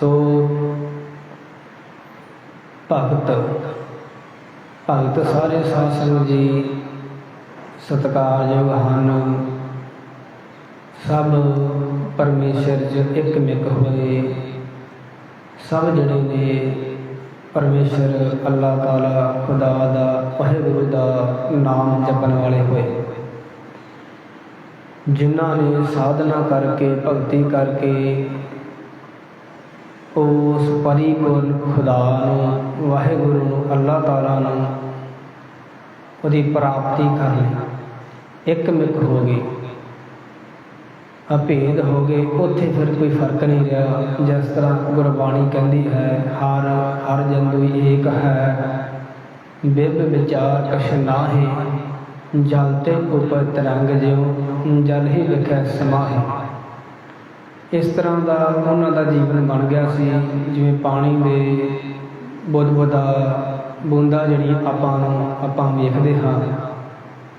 ਸੋ ਭਗਤ ਭਗਤ ਸਾਰੇ ਸਾਧ ਸੰਗਤ ਜੀ, ਸਤਿਕਾਰਯੋਗ ਹਨ। ਸਭ ਪਰਮੇਸ਼ਰ ਚ ਇੱਕ ਮਿਕ ਹੋਏ। ਸਭ ਜਿਹੜੇ ਨੇ ਪਰਮੇਸ਼ਰ ਅੱਲਾਹ ਤਾਲਾ, ਖੁਦਾ ਦਾ, ਵਾਹਿਗੁਰੂ ਦਾ ਨਾਮ ਜਪਣ ਵਾਲੇ ਹੋਏ। ਜਿਨ੍ਹਾਂ ਨੇ ਸਾਧਨਾ ਕਰਕੇ, ਭਗਤੀ ਕਰਕੇ ਉਸ ਪਰਿਪੂਰਨ ਖੁਦਾ ਨੂੰ, ਵਾਹਿਗੁਰੂ ਨੂੰ ਅੱਲਾਹ ਤਾਲਾ ਨੂੰ ਉਹਦੀ ਪ੍ਰਾਪਤੀ ਕਰ ਲਈ ਇੱਕ ਮਿਕ ਹੋ ਗਈ ਅਭੇਦ ਹੋ ਗਏ। ਉੱਥੇ ਫਿਰ ਕੋਈ ਫ਼ਰਕ ਨਹੀਂ ਰਿਹਾ। ਜਿਸ ਤਰ੍ਹਾਂ ਗੁਰਬਾਣੀ ਕਹਿੰਦੀ ਹੈ, ਹਰ ਹਰ ਜੰਦੂਈ ਏਕ ਹੈ। ਬਿਬ ਵਿਚਾਰ ਕਛ ਨਾਹੀ, ਜਲ ਤੇ ਉਪਰ ਤਰੰਗ ਜਿਉ, ਜਲ ਹੀ ਲਿਖੈ ਸਮਾਹੀ। ਇਸ ਤਰ੍ਹਾਂ ਦਾ ਉਹਨਾਂ ਦਾ ਜੀਵਨ ਬਣ ਗਿਆ ਸੀ। ਜਿਵੇਂ ਪਾਣੀ ਦੇ ਬੁੱਧ ਬੁੱਧਾ ਬੂੰਦਾਂ ਜਿਹੜੀਆਂ ਆਪਾਂ ਨੂੰ ਆਪਾਂ ਵੇਖਦੇ ਹਾਂ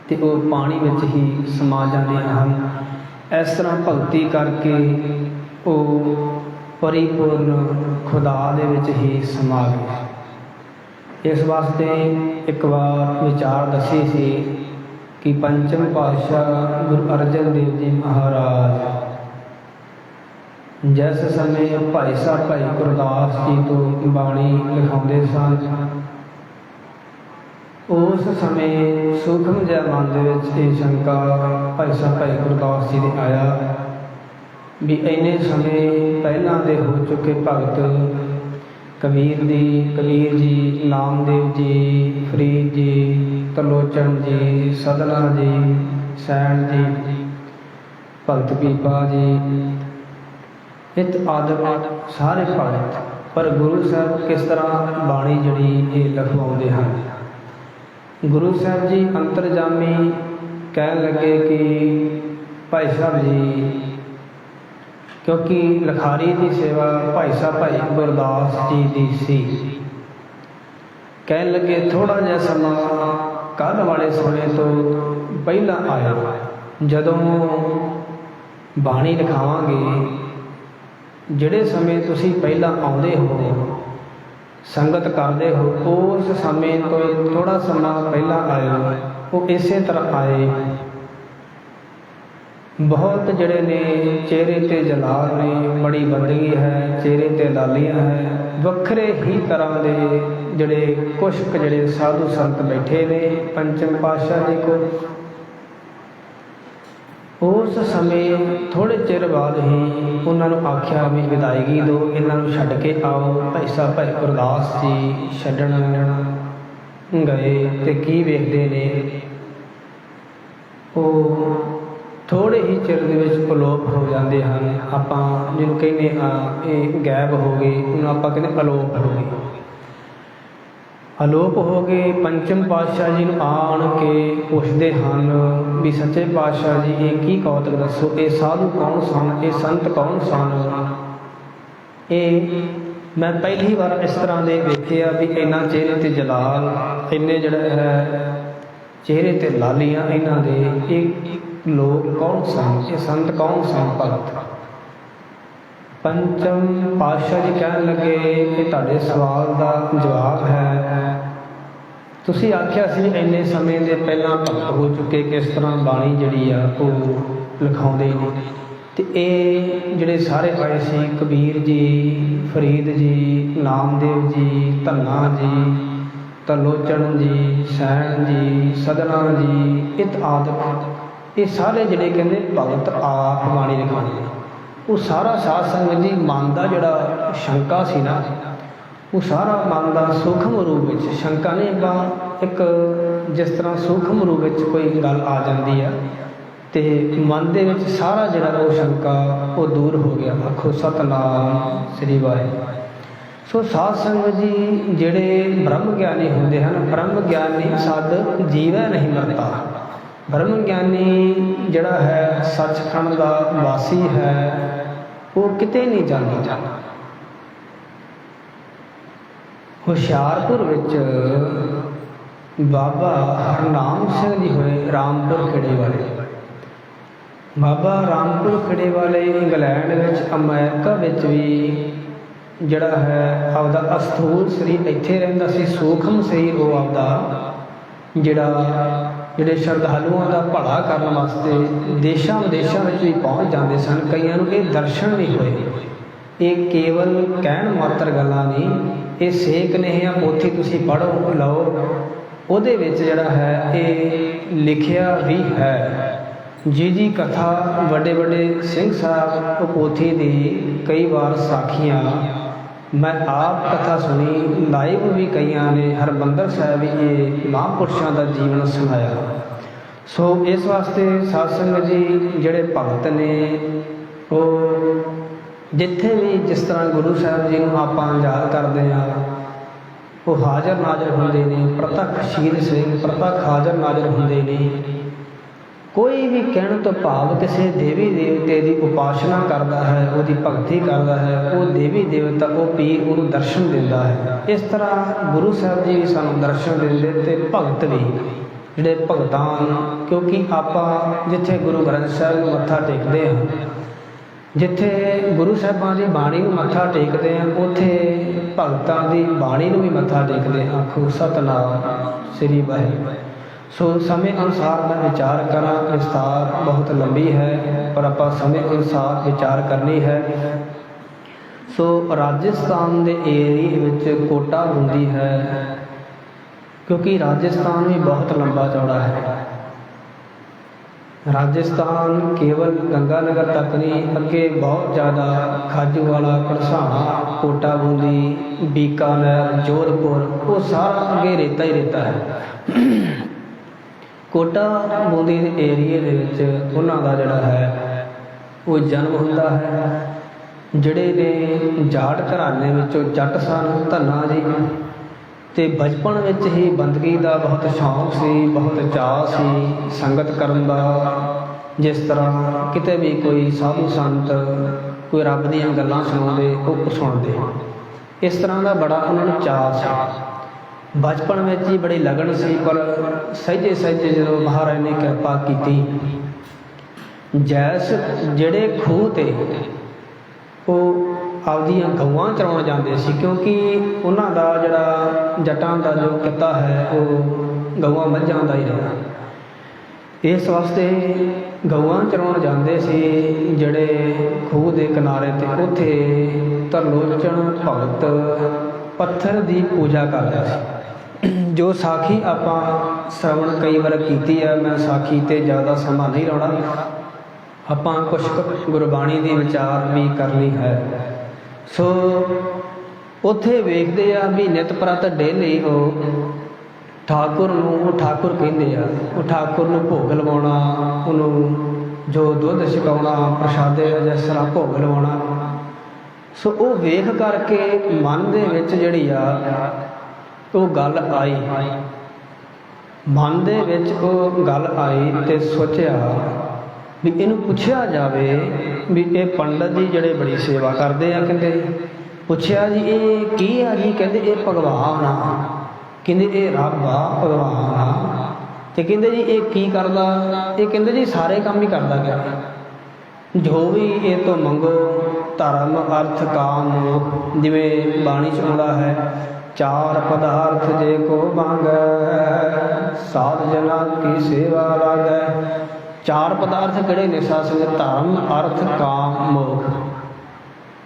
ਤੇ ਉਹ ਪਾਣੀ ਵਿੱਚ ਹੀ ਸਮਾ ਜਾਂਦੀਆਂ ਹਨ। ਇਸ ਤਰ੍ਹਾਂ ਭਗਤੀ ਕਰਕੇ ਉਹ ਪਰਿਪੂਰਨ ਖੁਦਾ ਦੇ ਵਿੱਚ ਹੀ ਸਮਾ ਗਏ। ਇਸ ਵਾਸਤੇ ਇੱਕ ਵਾਰ ਵਿਚਾਰ ਦੱਸੀ ਸੀ ਕਿ ਪੰਚਮ ਪਾਤਸ਼ਾਹ ਗੁਰੂ ਅਰਜਨ ਦੇਵ ਜੀ ਮਹਾਰਾਜ ਜਿਸ ਸਮੇਂ ਭਾਈ ਸਾਹਿਬ ਭਾਈ ਗੁਰਦਾਸ ਜੀ ਤੋਂ ਬਾਣੀ ਲਿਖਾਉਂਦੇ ਸਨ, ਉਸ ਸਮੇਂ ਸੂਖਮ ਜਿਹਾ ਮਨ ਦੇ ਵਿੱਚ ਇਹ ਸ਼ੰਕਾ ਭਾਈ ਸਾਹਿਬ ਭਾਈ ਗੁਰਦਾਸ ਜੀ ਦੇ ਆਇਆ ਵੀ ਇੰਨੇ ਸਮੇਂ ਪਹਿਲਾਂ ਦੇ ਹੋ ਚੁੱਕੇ ਭਗਤ ਕਬੀਰ ਦੀ, ਕਬੀਰ ਜੀ ਨਾਮਦੇਵ ਜੀ, ਫਰੀਦ ਜੀ, ਤਲੋਚਨ ਜੀ, ਸਦਨਾ ਜੀ, ਸੈਣ ਜੀ, ਭਗਤ ਪੀਪਾ ਜੀ ਇਤ ਆਦਿ ਸਾਰੇ ਭਗਤ ਪਰ ਗੁਰੂ ਸਾਹਿਬ ਕਿਸ ਤਰ੍ਹਾਂ ਬਾਣੀ ਜਿਹੜੀ ਇਹ ਲਿਖਵਾਉਂਦੇ ਹਨ? ਗੁਰੂ ਸਾਹਿਬ ਜੀ ਅੰਤਰਜਾਮੀ ਕਹਿਣ ਲੱਗੇ ਕਿ ਭਾਈ ਸਾਹਿਬ ਜੀ, ਕਿਉਂਕਿ ਲਖਾਰੀ ਦੀ ਸੇਵਾ ਭਾਈ ਸਾਹਿਬ, ਭਾਈ ਗੁਰਦਾਸ ਜੀ ਦੀ ਸੀ। ਕਹਿਣ ਲੱਗੇ ਥੋੜਾ ਜਿਹਾ ਸਮਾਂ ਕੱਲ ਵਾਲੇ ਸਮੇਂ ਤੋਂ ਪਹਿਲਾਂ ਆਇਆ ਜਦੋਂ ਬਾਣੀ ਲਿਖਾਵਾਂਗੇ ਜਿਹੜੇ ਸਮੇਂ ਤੁਸੀਂ ਪਹਿਲਾਂ ਆਉਂਦੇ ਹੋ, ਸੰਗਤ ਕਰਦੇ ਹੋ, ਉਸ ਸਮੇਂ ਤੋਂ ਥੋੜਾ ਸਮਾਂ ਪਹਿਲਾਂ ਆਏ ਉਹ ਇਸੇ ਤਰ੍ਹਾਂ ਆਏ। ਬਹੁਤ ਜਿਹੜੇ ਨੇ ਚਿਹਰੇ ਤੇ ਜਲਾਲ ਨੇ ਬੜੀ ਬੰਦਗੀ ਹੈ, ਚਿਹਰੇ ਤੇ ਲਾਲੀਆਂ ਹੈ, ਵੱਖਰੇ ਹੀ ਤਰ੍ਹਾਂ ਦੇ ਜਿਹੜੇ ਕੁਸ਼ਕ, ਜਿਹੜੇ ਸਾਧੂ ਸੰਤ ਬੈਠੇ ਨੇ, ਪੰਚਮ ਪਾਤਸ਼ਾਹ ਜੀ ਕੋਲ। ਉਸ ਸਮੇਂ ਥੋੜੇ ਚਿਰ ਬਾਅਦ ਹੀ ਉਹਨਾਂ ਨੂੰ ਆਖਿਆ ਵੀ ਵਿਦਾਇਗੀ ਦਿਓ ਇਹਨਾਂ ਨੂੰ ਛੱਡ ਕੇ ਆਓ। ਭਾਈ ਸਾਹਿਬ ਭਾਈ ਗੁਰਦਾਸ ਜੀ ਛੱਡਣ ਗਏ ਤੇ ਕੀ ਵੇਖਦੇ ਨੇ? ਉਹ ਥੋੜੇ ਹੀ ਚਿਰ ਦੇ ਵਿੱਚ ਅਲੋਪ ਹੋ ਜਾਂਦੇ ਹਨ। ਆਪਾਂ ਜਿਹਨੂੰ ਕਹਿੰਦੇ ਆ, ਇਹ ਗਾਇਬ ਹੋ ਗਏ, ਉਹਨੂੰ ਆਪਾਂ ਕਹਿੰਦੇ ਅਲੋਪ ਹੋ ਗਏ। ਅਲੋਪ ਹੋ ਗਏ ਪੰਚਮ ਪਾਤਸ਼ਾਹ ਜੀ ਨੂੰ ਆਣ ਕੇ ਪੁੱਛਦੇ ਹਨ ਵੀ ਸੱਚੇ ਪਾਤਸ਼ਾਹ ਜੀ, ਇਹ ਕੀ ਕੌਤਕ ਦੱਸੋ? ਇਹ ਸਾਧੂ ਕੌਣ ਸਨ? ਇਹ ਸੰਤ ਕੌਣ ਸਨ? ਇਹ ਮੈਂ ਪਹਿਲੀ ਵਾਰ ਇਸ ਤਰ੍ਹਾਂ ਦੇ ਵੇਖਿਆ ਵੀ ਇਹਨਾਂ ਚਿਹਰੇ ਤੇ ਜਲਾਲ, ਇੰਨੇ ਜਿਹੜਾ ਹੈ, ਚਿਹਰੇ ਤੇ ਲਾਲੀਆਂ ਇਹਨਾਂ ਦੇ, ਇਹ ਲੋਕ ਕੌਣ ਸਨ? ਇਹ ਸੰਤ ਕੌਣ ਸਨ? ਭਗਤ। ਪੰਚਮ ਪਾਤਸ਼ਾਹ ਜੀ ਕਹਿਣ ਲੱਗੇ ਕਿ ਤੁਹਾਡੇ ਸਵਾਲ ਦਾ ਜਵਾਬ ਹੈ। ਤੁਸੀਂ ਆਖਿਆ ਸੀ ਇੰਨੇ ਸਮੇਂ ਦੇ ਪਹਿਲਾਂ ਭਗਤ ਹੋ ਚੁੱਕੇ ਕਿਸ ਤਰ੍ਹਾਂ ਬਾਣੀ ਜਿਹੜੀ ਆ ਉਹ ਲਿਖਾਉਂਦੇ ਨੇ। ਤੇ ਇਹ ਜਿਹੜੇ ਸਾਰੇ ਆਏ ਸੀ, ਕਬੀਰ ਜੀ, ਫਰੀਦ ਜੀ, ਨਾਮਦੇਵ ਜੀ, ਧੰਨਾ ਜੀ, ਤਲੋਚਨ ਜੀ, ਸੈਣ ਜੀ, ਸਦਨਾ ਜੀ, ਇਤ ਆਦਿਕ ਇਹ ਸਾਰੇ ਜਿਹੜੇ ਕਹਿੰਦੇ ਭਗਤ ਆਪ ਬਾਣੀ ਲਿਖਾਉਂਦੇ ਉਹ ਸਾਰਾ ਸਾਧ ਸੰਗਤ ਜੀ ਮਨ ਦਾ ਜਿਹੜਾ ਸ਼ੰਕਾ ਸੀ ਨਾ, ਉਹ ਸਾਰਾ ਮਨ ਦਾ ਸੂਖਮ ਰੂਪ ਵਿੱਚ ਸ਼ੰਕਾ ਨਹੀਂ ਬਾ ਇੱਕ ਜਿਸ ਤਰ੍ਹਾਂ ਸੂਖਮ ਰੂਪ ਵਿੱਚ ਕੋਈ ਗੱਲ ਆ ਜਾਂਦੀ ਆ, ਤੇ ਮਨ ਦੇ ਵਿੱਚ ਸਾਰਾ ਜਿਹੜਾ ਉਹ ਸ਼ੰਕਾ ਉਹ ਦੂਰ ਹੋ ਗਿਆ। ਆਖੋ, ਸਤਨਾਮ ਸ੍ਰੀ ਵਾਹਿਗੁਰੂ। ਸੋ ਸਾਧ ਸੰਗਤ ਜੀ ਜਿਹੜੇ ਬ੍ਰਹਮ ਗਿਆਨੀ ਹੁੰਦੇ ਹਨ, ਬ੍ਰਹਮ ਗਿਆਨੀ ਸਦ ਜੀਵੈ ਨਹੀਂ ਮਰਦਾ ਬ੍ਰਹਮ ਗਿਆਨੀ ਜਿਹੜਾ ਹੈ, ਸੱਚਖੰਡ ਦਾ ਵਾਸੀ ਹੈ ਉਹ ਕਿਤੇ ਨਹੀਂ ਜਾਂਦਾ ਹੁਸ਼ਿਆਰਪੁਰ ਵਿੱਚ ਬਾਬਾ ਹਰਨਾਮ ਸਿੰਘ ਜੀ ਹੋਏ ਰਾਮਪੁਰ ਖੇੜੇ ਵਾਲੇ। ਬਾਬਾ ਰਾਮਪੁਰ ਖੇੜੇ ਵਾਲੇ ਇੰਗਲੈਂਡ ਵਿੱਚ, ਅਮਰੀਕਾ ਵਿੱਚ ਵੀ ਜਿਹੜਾ ਹੈ ਆਪਦਾ ਅਸਥੂਲ ਸਰੀਰ ਇੱਥੇ ਰਹਿੰਦਾ ਸੀ, ਸੂਖਮ ਸਰੀਰ ਉਹ ਆਪਦਾ ਜਿਹੜਾ ਜਿਹੜੇ ਸ਼ਰਧਾਲੂਆਂ ਦਾ ਭਲਾ ਕਰਨ ਵਾਸਤੇ ਦੇਸ਼ਾਂ ਵਿਦੇਸ਼ਾਂ ਵਿੱਚ ਵੀ ਪਹੁੰਚ ਜਾਂਦੇ ਸਨ, ਕਈਆਂ ਨੂੰ ਇਹ ਦਰਸ਼ਨ ਵੀ ਹੋਏ। ਇਹ ਕੇਵਲ ਕਹਿਣ ਮਾਤਰ ਗੱਲਾਂ ਨਹੀਂ, ਇਹ ਸੇਕ ਨਹੀਂ ਆ ਪੋਥੀ ਤੁਸੀਂ ਪੜ੍ਹੋ, ਲਓ। ਉਹਦੇ ਵਿੱਚ ਜਿਹੜਾ ਹੈ, ਇਹ ਲਿਖਿਆ ਵੀ ਹੈ। ਜੀ ਜੀ ਕਥਾ ਵੱਡੇ ਵੱਡੇ ਸਿੰਘ ਸਾਹਿਬ, ਪੋਥੀ ਦੀ ਕਈ ਵਾਰ ਸਾਖੀਆਂ ਮੈਂ ਆਪ ਕਥਾ ਸੁਣੀ, ਲਾਈਵ ਵੀ ਕਈਆਂ ਨੇ, ਹਰਮੰਦਰ ਸਾਹਿਬ ਵੀ ਇਹ ਮਹਾਂਪੁਰਸ਼ਾਂ ਦਾ ਜੀਵਨ ਸੁਣਾਇਆ। ਸੋ ਇਸ ਵਾਸਤੇ ਸਾਧ ਜੀ, ਜਿਹੜੇ ਭਗਤ ਨੇ, ਉਹ ਜਿੱਥੇ ਵੀ ਜਿਸ ਤਰ੍ਹਾਂ ਗੁਰੂ ਸਾਹਿਬ ਜੀ ਨੂੰ ਆਪਾਂ ਯਾਦ ਕਰਦੇ ਆ ਉਹ ਹਾਜ਼ਰ ਨਾਜ਼ਰ ਹੁੰਦੇ ਨੇ ਪ੍ਰਤੱਖ ਸ਼ੀਲ ਸਿੰਘ, ਪ੍ਰਤੱਖ ਹਾਜ਼ਰ ਨਾਜ਼ਰ ਹੁੰਦੇ ਨੇ। ਕੋਈ ਵੀ ਕਹਿਣ ਤੋਂ ਭਾਵ ਕਿਸੇ ਦੇਵੀ ਦੇਵਤੇ ਦੀ ਉਪਾਸਨਾ ਕਰਦਾ ਹੈ, ਉਹਦੀ ਭਗਤੀ ਕਰਦਾ ਹੈ, ਉਹ ਦੇਵੀ ਦੇਵਤਾ, ਉਹ ਪੀਰ ਉਹਨੂੰ ਦਰਸ਼ਨ ਦਿੰਦਾ ਹੈ। ਇਸ ਤਰ੍ਹਾਂ ਗੁਰੂ ਸਾਹਿਬ ਜੀ ਵੀ ਸਾਨੂੰ ਦਰਸ਼ਨ ਦਿੰਦੇ ਤੇ ਭਗਤ ਵੀ, ਜਿਹੜੇ ਭਗਤਾਂ ਕਿਉਂਕਿ ਆਪਾਂ ਜਿੱਥੇ ਗੁਰੂ ਗ੍ਰੰਥ ਸਾਹਿਬ ਨੂੰ ਮੱਥਾ ਟੇਕਦੇ ਹਾਂ, ਜਿੱਥੇ ਗੁਰੂ ਸਾਹਿਬਾਂ ਦੀ ਬਾਣੀ ਨੂੰ ਮੱਥਾ ਟੇਕਦੇ ਹਾਂ, ਉੱਥੇ ਭਗਤਾਂ ਦੀ ਬਾਣੀ ਨੂੰ ਵੀ ਮੱਥਾ ਟੇਕਦੇ ਹਾਂ। ਆਖੋ, ਸਤਨਾਮ, ਸ੍ਰੀ ਵਾਹਿਗੁਰੂ। ਸੋ ਸਮੇਂ ਅਨੁਸਾਰ ਮੈਂ ਵਿਚਾਰ ਕਰਾਂ ਵਿਸਤਾਰ ਬਹੁਤ ਲੰਬੀ ਹੈ, ਪਰ ਆਪਾਂ ਸਮੇਂ ਅਨੁਸਾਰ ਵਿਚਾਰ ਕਰਨੀ ਹੈ। ਸੋ ਰਾਜਸਥਾਨ ਦੇ ਏਰੀਏ ਵਿੱਚ ਕੋਟਾ ਹੁੰਦੀ ਹੈ, ਕਿਉਂਕਿ ਰਾਜਸਥਾਨ ਵੀ ਬਹੁਤ ਲੰਬਾ ਚੌੜਾ ਹੈ। ਰਾਜਸਥਾਨ ਕੇਵਲ ਗੰਗਾ ਨਗਰ ਤੱਕ ਨਹੀਂ, ਅੱਗੇ ਬਹੁਤ ਜ਼ਿਆਦਾ ਖਾਜੂਵਾਲਾ ਕੜਸਾਣਾ ਕੋਟਾ ਬੂੰਦੀ ਬੀਕਾਨੇਰ, ਜੋਧਪੁਰ, ਉਹ ਸਾਰਾ ਅੱਗੇ ਰੇਤਾ ਹੀ ਰੇਤਾ ਹੈ। ਕੋਟਾ ਬੂੰਦੀ ਦੇ ਏਰੀਏ ਦੇ ਵਿੱਚ ਉਹਨਾਂ ਦਾ ਜਿਹੜਾ ਹੈ, ਉਹ ਜਨਮ ਹੁੰਦਾ ਹੈ। ਜਿਹੜੇ ਨੇ ਜਾਟ ਘਰਾਣੇ ਵਿੱਚੋਂ ਜੱਟ ਸਨ, ਧੰਨਾ ਜੀ। ਤੇ ਬਚਪਨ ਵਿੱਚ ਹੀ ਬੰਦਗੀ ਦਾ ਬਹੁਤ ਸ਼ੌਂਕ ਸੀ, ਬਹੁਤ ਚਾਅ ਸੀ ਸੰਗਤ ਕਰਨ ਦਾ। ਜਿਸ ਤਰ੍ਹਾਂ ਕਿਤੇ ਵੀ ਕੋਈ ਸਾਧੂ ਸੰਤ, ਕੋਈ ਰੱਬ ਦੀਆਂ ਗੱਲਾਂ ਸੁਣਾਉਂਦੇ, ਉਹ ਸੁਣਦੇ। ਇਸ ਤਰ੍ਹਾਂ ਦਾ ਬੜਾ ਉਹਨਾਂ ਨੂੰ ਚਾਅ ਸੀ। ਬਚਪਨ ਵਿੱਚ ਹੀ ਬੜੀ ਲਗਨ ਸੀ, ਪਰ ਸਹਿਜੇ ਸਹਿਜੇ ਜਦੋਂ ਮਹਾਰਾਜ ਨੇ ਕਿਰਪਾ ਕੀਤੀ, ਜੈਸ ਜਿਹੜੇ ਖੂਹ ਤੇ ਉਹ ਆਪਦੀਆਂ ਗਊਆਂ ਚਰਾਉਣ ਜਾਂਦੇ ਸੀ, ਕਿਉਂਕਿ ਉਹਨਾਂ ਦਾ ਜਿਹੜਾ ਜਟਾਂ ਦਾ ਜੋ ਕਿੱਤਾ ਹੈ, ਉਹ ਗਊਆਂ ਮੱਝਾਂ ਦਾ ਹੀ ਰਿਹਾ ਇਸ ਵਾਸਤੇ ਗਊਆਂ ਚਰਾਉਣ ਜਾਂਦੇ ਸੀ, ਜਿਹੜੇ ਖੂਹ ਦੇ ਕਿਨਾਰੇ ਤੇ, ਉੱਥੇ ਤਰਲੋਚਨ ਭਗਤ ਪੱਥਰ ਦੀ ਪੂਜਾ ਕਰਦਾ ਸੀ। ਜੋ ਸਾਖੀ ਆਪਾਂ ਸ਼ਰਵਣ ਕਈ ਵਾਰ ਕੀਤੀ ਆ, ਮੈਂ ਸਾਖੀ ਤੇ ਜ਼ਿਆਦਾ ਸਮਾਂ ਨਹੀਂ ਲਾਉਣਾ। ਆਪਾਂ ਕੁਝ ਗੁਰਬਾਣੀ ਦੀ ਵਿਚਾਰ ਵੀ ਕਰਨੀ ਹੈ। ਸੋ ਉੱਥੇ ਵੇਖਦੇ ਆ ਵੀ ਨਿਤ ਪ੍ਰਤ ਡੇਲੀ ਉਹ ਠਾਕੁਰ ਨੂੰ ਉਹ ਠਾਕੁਰ ਕਹਿੰਦੇ ਆ। ਉਹ ਠਾਕੁਰ ਨੂੰ ਭੋਗ ਲਵਾਉਣਾ, ਉਹਨੂੰ ਜੋ ਦੁੱਧ ਛਕਾਉਣਾ, ਪ੍ਰਸ਼ਾਦੇ ਜਿਸ ਤਰ੍ਹਾਂ ਭੋਗ ਲਵਾਉਣਾ। ਸੋ ਉਹ ਵੇਖ ਕਰਕੇ ਮਨ ਦੇ ਵਿੱਚ ਜਿਹੜੀ ਆ ਉਹ ਗੱਲ ਆਈ। ਮਨ ਦੇ ਵਿੱਚ ਉਹ ਗੱਲ ਆਈ ਤੇ ਸੋਚਿਆ ਵੀ ਇਹਨੂੰ ਪੁੱਛਿਆ ਜਾਵੇ ਵੀ ਇਹ ਪੰਡਤ ਜੀ ਜਿਹੜੇ ਬੜੀ ਸੇਵਾ ਕਰਦੇ ਆ ਕਹਿੰਦੇ, ਪੁੱਛਿਆ ਜੀ, ਇਹ ਕੀ ਆ ਜੀ? ਕਹਿੰਦੇ, ਇਹ ਭਗਵਾਨ ਆ। ਕਹਿੰਦੇ, ਇਹ ਰੱਬ ਆ, ਭਗਵਾਨ ਆ। ਤੇ ਕਹਿੰਦੇ ਜੀ, ਇਹ ਕੀ ਕਰਦਾ? ਇਹ ਕਹਿੰਦੇ ਜੀ, ਸਾਰੇ ਕੰਮ ਹੀ ਕਰਦਾ ਗਿਆ ਜੋ ਵੀ ਇਹ ਤੋਂ ਮੰਗੋ, ਧਰਮ, ਅਰਥ, ਕਾਮ ਜਿਵੇਂ ਬਾਣੀ ਚ ਆਉਂਦਾ ਹੈ ਚਾਰ ਪਦਾਰਥ ਜੇ ਕੋ ਮੰਗੈ, ਸਾਧ ਜਨਾ ਕੀ ਸੇਵਾ ਲਾਗੈ। ਚਾਰ ਪਦਾਰਥ ਕਿਹੜੇ ਨੇ ਸਾਧ ਸੰਗਤ? ਧਰਮ, ਅਰਥ, ਕਾਮ, ਮੋਖ।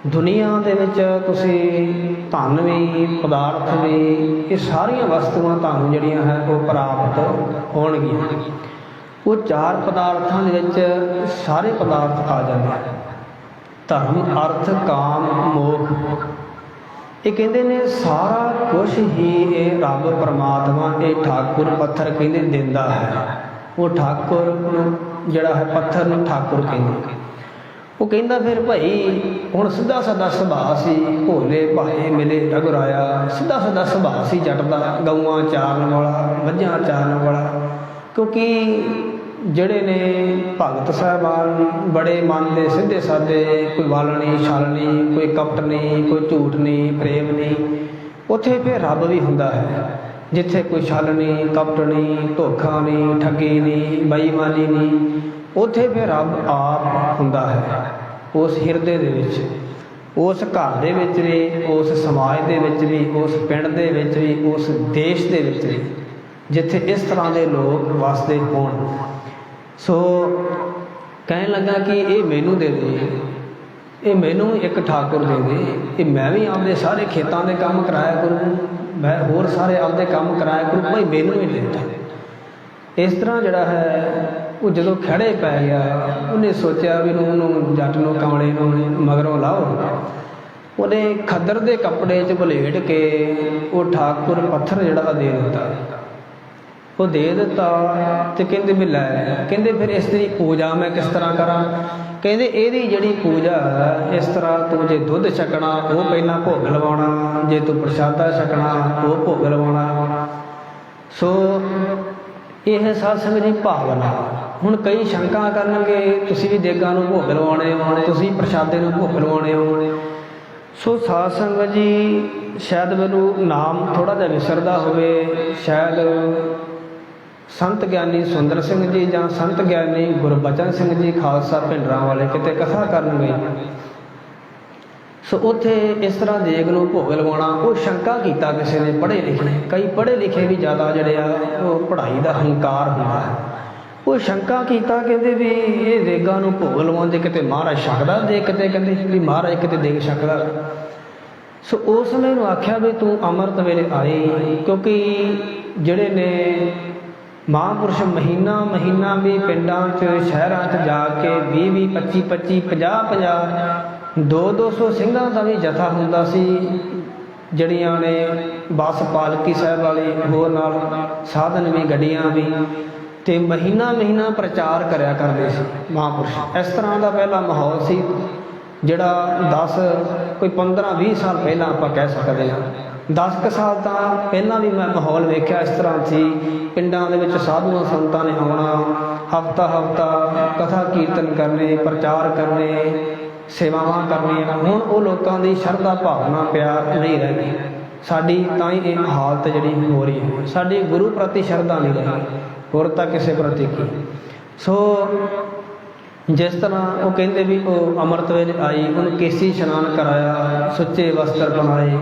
ਦੁਨੀਆ ਦੇ ਵਿੱਚ ਤੁਸੀਂ ਧਨ ਵੀ, ਪਦਾਰਥ ਵੀ, ਇਹ ਸਾਰੀਆਂ ਵਸਤੂਆਂ ਤੁਹਾਨੂੰ ਜਿਹੜੀਆਂ ਹੈ ਉਹ ਪ੍ਰਾਪਤ ਹੋਣਗੀਆਂ। ਉਹ ਚਾਰ ਪਦਾਰਥਾਂ ਦੇ ਵਿੱਚ ਸਾਰੇ ਪਦਾਰਥ ਆ ਜਾਂਦੇ ਹਨ। ਧਰਮ, ਅਰਥ, ਕਾਮ ਇਹ ਕਹਿੰਦੇ ਨੇ, ਸਾਰਾ ਕੁਝ ਹੀ ਇਹ ਰੱਬ ਪਰਮਾਤਮਾ, ਇਹ ਠਾਕੁਰ ਪੱਥਰ ਕਹਿੰਦੇ ਦਿੰਦਾ ਹੈ। ਉਹ ਠਾਕੁਰ ਨੂੰ, ਜਿਹੜਾ ਹੈ ਪੱਥਰ ਨੂੰ ਠਾਕੁਰ ਕਹਿੰਦੇ ਉਹ ਕਹਿੰਦਾ ਫਿਰ ਭਾਈ, ਹੁਣ ਸਿੱਧਾ ਸਾਦਾ ਸੁਭਾਅ ਸੀ, ਭੋਲੇ ਭਾਏ ਮਿਲੇ ਰਗੁਰਾਇਆ। ਸਿੱਧਾ ਸਾਦਾ ਸੁਭਾਅ ਸੀ ਜੱਟ ਦਾ ਗਊਆਂ ਚਾਰਨ ਵਾਲਾ, ਮੱਝਾਂ ਚਾਰਨ ਵਾਲਾ। ਕਿਉਂਕਿ ਜਿਹੜੇ ਨੇ ਭਗਤ ਸਾਹਿਬਾਨ ਬੜੇ ਮਨ ਦੇ ਸਿੱਧੇ ਸਾਦੇ, ਕੋਈ ਵਾਲਣੀ, ਛਾਲਣੀ, ਕੋਈ ਕਪਟ ਨਹੀਂ ਕੋਈ ਝੂਠ ਨਹੀਂ ਪ੍ਰੇਮ ਨਹੀਂ ਉੱਥੇ ਫਿਰ ਰੱਬ ਵੀ ਹੁੰਦਾ ਹੈ। ਜਿੱਥੇ ਕੋਈ ਛਾਲਣੀ ਕਪਟ ਨਹੀਂ ਧੋਖਾ ਨਹੀਂ ਠੱਗੀ ਨਹੀਂ ਬੇਈਮਾਨੀ ਨਹੀਂ ਉੱਥੇ ਫਿਰ ਰੱਬ ਆਪ ਹੁੰਦਾ ਹੈ। ਉਸ ਹਿਰਦੇ ਦੇ ਵਿੱਚ, ਉਸ ਘਰ ਦੇ ਵਿੱਚ ਵੀ, ਉਸ ਸਮਾਜ ਦੇ ਵਿੱਚ ਵੀ, ਉਸ ਪਿੰਡ ਦੇ ਵਿੱਚ ਵੀ, ਉਸ ਦੇਸ਼ ਦੇ ਵਿੱਚ ਵੀ, ਜਿੱਥੇ ਇਸ ਤਰ੍ਹਾਂ ਦੇ ਲੋਕ ਵਸਦੇ ਹੋਣ। ਸੋ ਕਹਿਣ ਲੱਗਾ ਕਿ ਇਹ ਮੈਨੂੰ ਦੇ ਦੇ। ਇਹ ਮੈਨੂੰ ਇੱਕ ਠਾਕੁਰ ਦੇ ਦੇ। ਇਹ ਮੈਂ ਵੀ ਆਪਦੇ ਸਾਰੇ ਖੇਤਾਂ ਦੇ ਕੰਮ ਕਰਾਇਆ ਕਰੂ। ਮੈਂ ਹੋਰ ਸਾਰੇ ਆਪਦੇ ਕੰਮ ਕਰਾਇਆ ਕਰੂ। ਭਾਈ ਮੈਨੂੰ ਵੀ ਦੇ ਦੇ। ਇਸ ਤਰ੍ਹਾਂ ਜਿਹੜਾ ਹੈ, ਉਹ ਜਦੋਂ ਖੜੇ ਪੈ ਗਿਆ, ਉਹਨੇ ਸੋਚਿਆ ਵੀ ਨੂੰ ਉਹਨੂੰ ਜੱਟ ਨੂੰ ਕਮਲੇ ਨੂੰ ਮਗਰੋਂ ਲਾਓ। ਉਹਨੇ ਖੱਦਰ ਦੇ ਕੱਪੜੇ 'ਚ ਬਲੇਟ ਕੇ ਉਹ ਠਾਕੁਰ ਪੱਥਰ ਜਿਹੜਾ ਦੇ ਦਿੱਤਾ। ਉਹ ਦੇ ਦਿੱਤਾ। ਤੇ ਕਹਿੰਦੇ ਵੀ ਲੈ, ਕਹਿੰਦੇ ਫਿਰ ਇਸ ਦੀ ਪੂਜਾ ਮੈਂ ਕਿਸ ਤਰ੍ਹਾਂ ਕਰਾਂ? ਕਹਿੰਦੇ ਇਹਦੀ ਜਿਹੜੀ ਪੂਜਾ ਇਸ ਤਰ੍ਹਾਂ ਤੂੰ ਜੇ ਦੁੱਧ ਛਕਣਾ, ਉਹ ਪਹਿਲਾਂ ਭੋਗ ਲਵਾਉਣਾ, ਜੇ ਤੂੰ ਪ੍ਰਸ਼ਾਦਾ ਛਕਣਾ, ਉਹ ਭੋਗ ਲਵਾਉਣਾ। ਸੋ ਇਹ ਸਾਧ ਦੀ ਭਾਵਨਾ। ਹੁਣ ਕਈ ਸ਼ੰਕਾ ਕਰਨਗੇ, ਤੁਸੀਂ ਵੀ ਦੇਗਾਂ ਨੂੰ ਭੋਗ ਲਵਾਉਣੇ ਹੋ, ਤੁਸੀਂ ਪ੍ਰਸ਼ਾਦੇ ਨੂੰ ਭੋਗ ਲਵਾਉਣੇ ਹੋ। ਸੋ ਸਾਧ ਸੰਗਤ ਜੀ, ਸ਼ਾਇਦ ਮੈਨੂੰ ਨਾਮ ਥੋੜਾ ਜਿਹਾ ਵਿਸਰਦਾ ਹੋਵੇ, ਸ਼ਾਇਦ ਸੰਤ ਗਿਆਨੀ ਸੁੰਦਰ ਸਿੰਘ ਜੀ ਜਾਂ ਸੰਤ ਗਿਆਨੀ ਗੁਰਬਚਨ ਸਿੰਘ ਜੀ ਖਾਲਸਾ ਭਿੰਡਰਾਂ ਵਾਲੇ ਕਿਤੇ ਕਥਾ ਕਰਨਗੇ। ਸੋ ਉੱਥੇ ਇਸ ਤਰ੍ਹਾਂ ਦੇਗ ਨੂੰ ਭੋਗ ਲਵਾਉਣਾ, ਉਹ ਸ਼ੰਕਾ ਕੀਤਾ ਕਿਸੇ ਨੇ ਪੜ੍ਹੇ ਲਿਖੇ। ਕਈ ਪੜ੍ਹੇ ਲਿਖੇ ਵੀ ਜ਼ਿਆਦਾ ਜਿਹੜੇ ਆ, ਉਹ ਪੜ੍ਹਾਈ ਦਾ ਹੰਕਾਰ ਹੁੰਦਾ ਹੈ। ਉਹ ਸ਼ੰਕਾ ਕੀਤਾ, ਕਹਿੰਦੇ ਵੀ ਇਹ ਦੇਗਾਂ ਨੂੰ ਭੋਗ ਲਵਾਉਂਦੇ ਕਿਤੇ ਮਹਾਰਾਜ ਛਕਦਾ ਦੇ ਕਿਤੇ ਕਹਿੰਦੇ ਵੀ ਮਹਾਰਾਜ ਕਿਤੇ ਦੇਗ ਛਕਦਾ। ਸੋ ਉਸ ਨੇ ਨੂੰ ਆਖਿਆ ਵੀ ਤੂੰ ਅੰਮ੍ਰਿਤ ਵੇਲੇ ਆਏ ਕਿਉਂਕਿ ਜਿਹੜੇ ਨੇ ਮਹਾਂਪੁਰਸ਼ ਮਹੀਨਾ ਮਹੀਨਾ ਵੀ ਪਿੰਡਾਂ 'ਚ, ਸ਼ਹਿਰਾਂ 'ਚ ਜਾ ਕੇ 20 20 25 25 50 50 ਦੋ 200 ਸਿੰਘਾਂ ਦਾ ਵੀ ਜਥਾ ਹੁੰਦਾ ਸੀ। ਜਿਹੜੀਆਂ ਨੇ ਬੱਸ ਪਾਲਕੀ ਸਾਹਿਬ ਵਾਲੇ ਹੋਰ ਨਾਲ ਸਾਧਨ ਵੀ, ਗੱਡੀਆਂ ਵੀ ਤੇ ਮਹੀਨਾ ਮਹੀਨਾ ਪ੍ਰਚਾਰ ਕਰਿਆ ਕਰਦੇ ਸੀ ਮਹਾਂਪੁਰਸ਼। ਇਸ ਤਰ੍ਹਾਂ ਦਾ ਪਹਿਲਾ ਮਾਹੌਲ ਸੀ, ਜਿਹੜਾ 10 ਕੋਈ 15 20 ਸਾਲ ਪਹਿਲਾਂ ਆਪਾਂ ਕਹਿ ਸਕਦੇ ਹਾਂ। 10 ਕੁ ਸਾਲ ਤਾਂ ਪਹਿਲਾਂ ਵੀ ਮੈਂ ਮਾਹੌਲ ਵੇਖਿਆ ਇਸ ਤਰ੍ਹਾਂ ਸੀ। ਪਿੰਡਾਂ ਦੇ ਵਿੱਚ ਸਾਧੂਆਂ ਸੰਤਾਂ ਨੇ ਆਉਣਾ, ਹਫਤਾ ਹਫਤਾ ਕਥਾ ਕੀਰਤਨ ਕਰਨੇ, ਪ੍ਰਚਾਰ ਕਰਨੇ, ਸੇਵਾਵਾਂ ਕਰਨੀਆਂ। ਹੁਣ ਉਹ ਲੋਕਾਂ ਦੀ ਸ਼ਰਧਾ ਭਾਵਨਾ ਪਿਆਰ ਨਹੀਂ ਰਹਿ ਸਾਡੀ ਤਾਂ ਹੀ ਇਹ ਹਾਲਤ ਜਿਹੜੀ ਹੋ ਰਹੀ ਹੈ। ਸਾਡੀ ਗੁਰੂ ਪ੍ਰਤੀ ਸ਼ਰਧਾ ਨਹੀਂ ਰਹੀ, ਹੋਰ ਤਾਂ ਕਿਸੇ ਪ੍ਰਤੀ ਕੀ। ਸੋ ਜਿਸ ਤਰ੍ਹਾਂ ਉਹ ਕਹਿੰਦੇ ਵੀ ਉਹ ਅੰਮ੍ਰਿਤ ਵੇਲੇ ਆਈ, ਉਹਨੂੰ ਕੇਸੀ ਇਸ਼ਨਾਨ ਕਰਾਇਆ, ਸੁੱਚੇ ਵਸਤਰ ਬਣਾਏ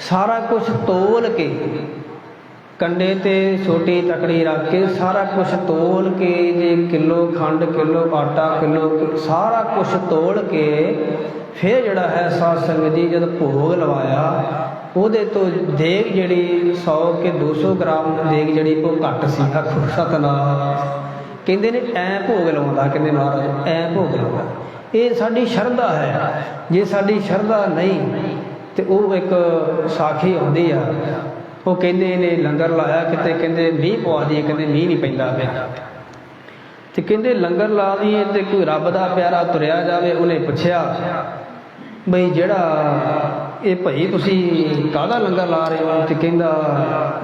ਸਾਰਾ ਕੁਝ ਤੋਲ ਕੇ, ਕੰਡੇ ਤੇ ਛੋਟੀ ਤਕੜੀ ਰੱਖ ਕੇ ਸਾਰਾ ਕੁਝ ਤੋਲ ਕੇ, ਜੇ ਕਿਲੋ ਖੰਡ, ਕਿਲੋ ਆਟਾ, ਕਿਲੋ ਸਾਰਾ ਕੁਝ ਤੋਲ ਕੇ ਫਿਰ ਜਿਹੜਾ ਹੈ ਸਾਧ ਸੰਗਤ ਜੀ ਜਦ ਭੋਗ ਲਵਾਇਆ, ਉਹਦੇ ਤੋਂ ਦੇਗ ਜਿਹੜੀ 100 ਕੇ 200 ਗ੍ਰਾਮ ਦੇਗ ਜਿਹੜੀ ਉਹ ਘੱਟ ਸੀ। ਆਖੋ, ਸਤਨਾਮ। ਕਹਿੰਦੇ ਨੇ ਐ ਭੋਗ ਲਾਉਂਦਾ ਕਹਿੰਦੇ ਮਹਾਰਾਜ, ਐ ਭੋਗ ਲਾਉਂਦਾ ਇਹ ਸਾਡੀ ਸ਼ਰਧਾ ਹੈ। ਜੇ ਸਾਡੀ ਸ਼ਰਧਾ ਨਹੀਂ ਤੇ ਉਹ ਇੱਕ ਸਾਖੀ ਆਉਂਦੀ ਆ। ਉਹ ਕਹਿੰਦੇ ਨੇ ਲੰਗਰ ਲਾਇਆ, ਕਿਤੇ ਕਹਿੰਦੇ ਮੀਂਹ ਪਵਾ ਦੀ ਕਹਿੰਦੇ ਮੀਂਹ ਨਹੀਂ ਪੈਂਦਾ ਪਿਆ। ਤੇ ਕਹਿੰਦੇ ਲੰਗਰ ਲਾ ਦਈਏ ਤੇ ਕੋਈ ਰੱਬ ਦਾ ਪਿਆਰਾ ਤੁਰਿਆ ਜਾਵੇ, ਉਹਨੇ ਪੁੱਛਿਆ, ਬਈ ਜਿਹੜਾ ਇਹ ਭਈ ਤੁਸੀਂ ਕਾਹਦਾ ਲੰਗਰ ਲਾ ਰਹੇ ਹੋ? ਤੇ ਕਹਿੰਦਾ,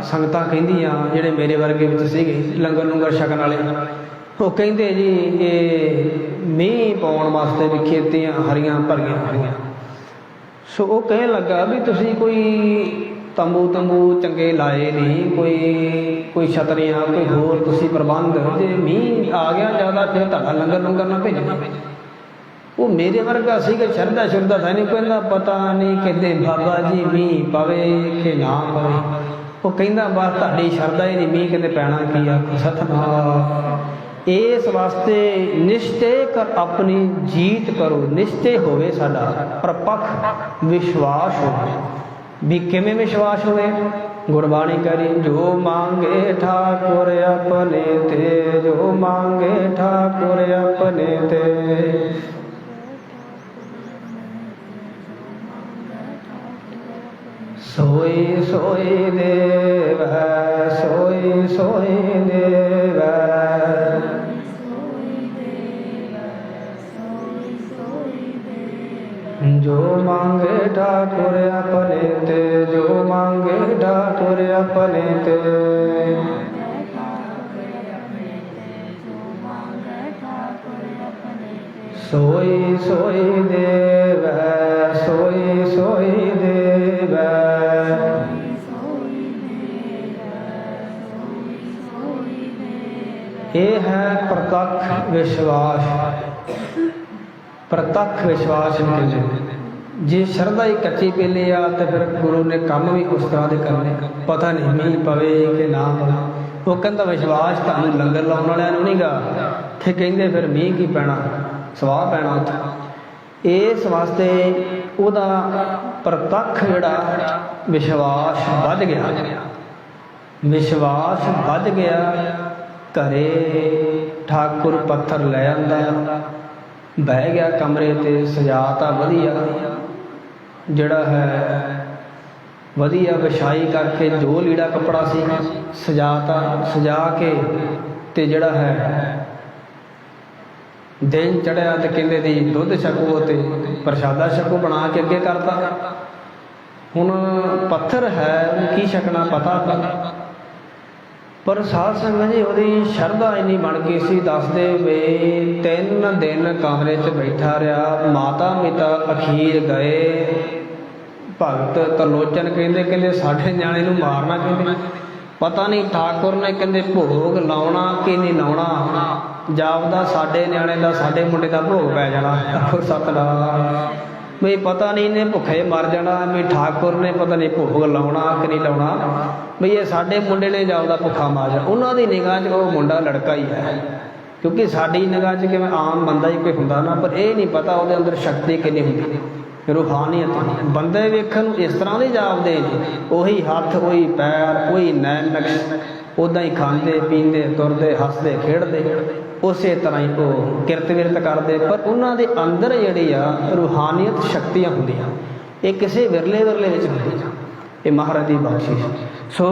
ਸੰਗਤਾਂ ਕਹਿੰਦੀਆਂ, ਜਿਹੜੇ ਮੇਰੇ ਵਰਗੇ ਵਿੱਚ ਸੀਗੇ, ਲੰਗਰ ਲੰਗਰ ਛਕਣ ਵਾਲੇ। ਉਹ ਕਹਿੰਦੇ ਜੀ, ਇਹ ਮੀਂਹ ਪਾਉਣ ਵਾਸਤੇ ਵੀ ਖੇਤੀਆਂ ਹਰੀਆਂ ਭਰੀਆਂ ਹਰੀਆਂ ਸੋ ਉਹ ਕਹਿਣ ਲੱਗਾ ਵੀ ਤੁਸੀਂ ਕੋਈ ਤੰਬੂ ਤੰਬੂ ਚੰਗੇ ਲਾਏ ਨਹੀਂ, ਕੋਈ ਕੋਈ ਛਤਰੀਆਂ, ਕੋਈ ਹੋਰ ਤੁਸੀਂ ਪ੍ਰਬੰਧ ਜੇ, ਮੀਂਹ ਆ ਗਿਆ ਜ਼ਿਆਦਾ, ਫਿਰ ਤੁਹਾਡਾ ਲੰਗਰ ਲੰਗਰ ਨਾ ਭੇਜਣਾ ਉਹ ਮੇਰੇ ਵਰਗਾ ਸੀਗਾ ਸ਼ਰਦਾ ਸ਼ਰਦਾ ਤਾਂ ਨਹੀਂ, ਕਹਿੰਦਾ ਪਤਾ ਨਹੀਂ ਕਹਿੰਦੇ ਬਾਬਾ ਜੀ ਮੀਂਹ ਪਵੇ ਕਿ ਨਾ ਪਵੇ। ਉਹ ਕਹਿੰਦਾ, ਬਸ ਤੁਹਾਡੀ ਸ਼ਰਦਾ ਹੀ ਨਹੀਂ, ਮੀਂਹ ਕਹਿੰਦੇ ਪੈਣਾ ਕੀ ਆ? ਸਤਨਾਮ। ਇਸ ਵਾਸਤੇ ਨਿਸ਼ਚੈ ਕਰ ਆਪਣੀ ਜੀਤ ਕਰੋ ਨਿਸ਼ਚੈ ਹੋਵੇ ਸਾਡਾ ਪ੍ਰਪੱਖ ਵਿਸ਼ਵਾਸ ਹੋਵੇ ਵੀ ਕਿਵੇਂ ਵਿਸ਼ਵਾਸ ਹੋਵੇ ਗੁਰਬਾਣੀ ਕਰੀ ਜੋ ਮੰਗੇ ਠਾਕੁਰ ਆਪਣੇ ਤੇ ਜੋ ਮੰਗੇ ਠਾਕੁਰ ਆਪਣੇ ਤੇ ਸੋਈ ਸੋਈ ਦੇਵੈ ਸੋਈ ਸੋਈ ਦੇਵੈ ਜੋ ਮੰਗੇ ਠਾਕੁਰ ਆਪਣੇ ਤੇ, ਜੋ ਮੰਗੇ ਠਾਕੁਰ ਆਪਣੇ ਤੇ। ਸੋਈ ਸੋਈ ਦੇਵੈ, ਸੋਈ ਸੋਈ ਦੇਵੈ। ਇਹ ਹੈ ਪ੍ਰਤੱਖ ਵਿਸ਼ਵਾਸ। ਪ੍ਰਤੱਖ ਵਿਸ਼ਵਾਸ ਨੂੰ ਜੇ ਸ਼ਰਧਾ ਹੀ ਕੱਚੀ ਪੇਲੇ ਆ ਤੇ ਫਿਰ ਗੁਰੂ ਨੇ ਕੰਮ ਵੀ ਉਸ ਤਰ੍ਹਾਂ ਦੇ ਕਰਨੇ। ਪਤਾ ਨਹੀਂ ਮੀਂਹ ਪਵੇ ਕਿ ਨਾ ਪਵੇ। ਉਹ ਕਹਿੰਦਾ, ਵਿਸ਼ਵਾਸ ਤੁਹਾਨੂੰ ਲੰਗਰ ਲਾਉਣ ਵਾਲਿਆਂ ਨੂੰ ਨਹੀਂਗਾ ਤੇ ਕਹਿੰਦੇ ਫਿਰ ਮੀਂਹ ਕੀ ਪੈਣਾ? ਸਵਾਹ ਪੈਣਾ ਉੱਥੇ। ਇਸ ਵਾਸਤੇ ਉਹਦਾ ਪ੍ਰਤੱਖ ਜਿਹੜਾ ਵਿਸ਼ਵਾਸ ਵੱਧ ਗਿਆ। ਵਿਸ਼ਵਾਸ ਵੱਧ ਗਿਆ, ਘਰੇ ਠਾਕੁਰ ਪੱਥਰ ਲੈ ਆਂਦਾ। ਬਹਿ ਗਿਆ ਕਮਰੇ ਤੇ ਸਜਾਤਾ ਵਧੀਆ। ਜਿਹੜਾ ਹੈ, ਵਧੀਆ ਵਿਛਾਈ ਕਰਕੇ ਜੋ ਲੀੜਾ ਕੱਪੜਾ ਸੀ ਸਜਾਤਾ ਸਜਾ ਕੇ ਤੇ ਜਿਹੜਾ ਹੈ, ਦਿਨ ਚੜਿਆ ਤੇ ਕਹਿੰਦੇ ਦੀ ਦੁੱਧ ਛਕੋ ਤੇ ਪ੍ਰਸ਼ਾਦਾ ਛਕੋ ਬਣਾ ਕੇ ਅੱਗੇ ਕਰਤਾ। ਹੁਣ ਪੱਥਰ ਹੈ ਉਹਨੂੰ ਕੀ ਛਕਣਾ ਪਤਾ ਨਹੀਂ ਪਰ ਸਾਧ ਸੰਗਤ ਜੀ, ਉਹਦੀ ਸ਼ਰਧਾ ਇੰਨੀ ਬਣ ਗਈ ਸੀ, ਦੱਸਦੇ ਵੇ ਤਿੰਨ ਦਿਨ ਕਮਰੇ 'ਚ ਬੈਠਾ ਰਿਹਾ ਮਾਤਾ ਪਿਤਾ ਅਖੀਰ ਗਏ। ਭਗਤ ਤਰਲੋਚਨ ਕਹਿੰਦੇ ਕਹਿੰਦੇ ਸਾਡੇ ਨਿਆਣੇ ਨੂੰ ਮਾਰਨਾ ਕਹਿੰਦੇ ਪਤਾ ਨਹੀਂ ਠਾਕੁਰ ਨੇ ਕਹਿੰਦੇ ਭੋਗ ਲਾਉਣਾ ਕਿ ਨਹੀਂ ਲਾਉਣਾ। ਜਾਪਦਾ ਸਾਡੇ ਨਿਆਣੇ ਦਾ, ਸਾਡੇ ਮੁੰਡੇ ਦਾ ਭੋਗ ਪੈ ਜਾਣਾ। ਆਖੋ ਸਤਨਾਮ। ਵੀ ਪਤਾ ਨਹੀਂ ਇਹਨੇ ਭੁੱਖੇ ਮਰ ਜਾਣਾ ਵੀ ਠਾਕੁਰ ਨੇ ਪਤਾ ਨਹੀਂ ਭੋਗ ਲਾਉਣਾ ਕਿ ਨਹੀਂ ਲਾਉਣਾ। ਵੀ ਇਹ ਸਾਡੇ ਮੁੰਡੇ ਨੇ ਜਾਪਦਾ ਭੁੱਖਾ ਮਾਰ ਜਾਣਾ। ਉਹਨਾਂ ਦੀ ਨਿਗਾਹ 'ਚ ਉਹ ਮੁੰਡਾ ਲੜਕਾ ਹੀ ਹੈ। ਕਿਉਂਕਿ ਸਾਡੀ ਨਿਗਾਹ 'ਚ ਕਿਵੇਂ ਆਮ ਬੰਦਾ ਹੀ ਕੋਈ ਹੁੰਦਾ ਨਾ, ਪਰ ਇਹ ਨਹੀਂ ਪਤਾ ਉਹਦੇ ਅੰਦਰ ਸ਼ਕਤੀ ਕਿੰਨੀ ਹੁੰਦੀ। ਰੂਹਾਨੀਅਤ ਬੰਦੇ ਵੇਖਣ ਨੂੰ ਇਸ ਤਰ੍ਹਾਂ ਦੇ ਜਾਪਦੇ ਨੇ, ਉਹੀ ਹੱਥ, ਉਹੀ ਪੈਰ, ਉਹੀ ਨੈਣ ਨਕਸ਼ ਉਦਾਂ ਹੀ ਖਾਂਦੇ, ਪੀਂਦੇ, ਤੁਰਦੇ, ਹੱਸਦੇ, ਖੇਡਦੇ, ਉਸੇ ਤਰ੍ਹਾਂ ਹੀ ਉਹ ਕਿਰਤ ਵਿਰਤ ਕਰਦੇ। ਪਰ ਉਹਨਾਂ ਦੇ ਅੰਦਰ ਜਿਹੜੀ ਆ ਰੂਹਾਨੀਅਤ ਸ਼ਕਤੀਆਂ ਹੁੰਦੀਆਂ, ਇਹ ਕਿਸੇ ਵਿਰਲੇ ਵਿਰਲੇ ਵਿੱਚ ਹੁੰਦੀਆਂ। ਇਹ ਮਹਾਰਾਜ ਦੀ ਬਖਸ਼ਿਸ਼ ਸੋ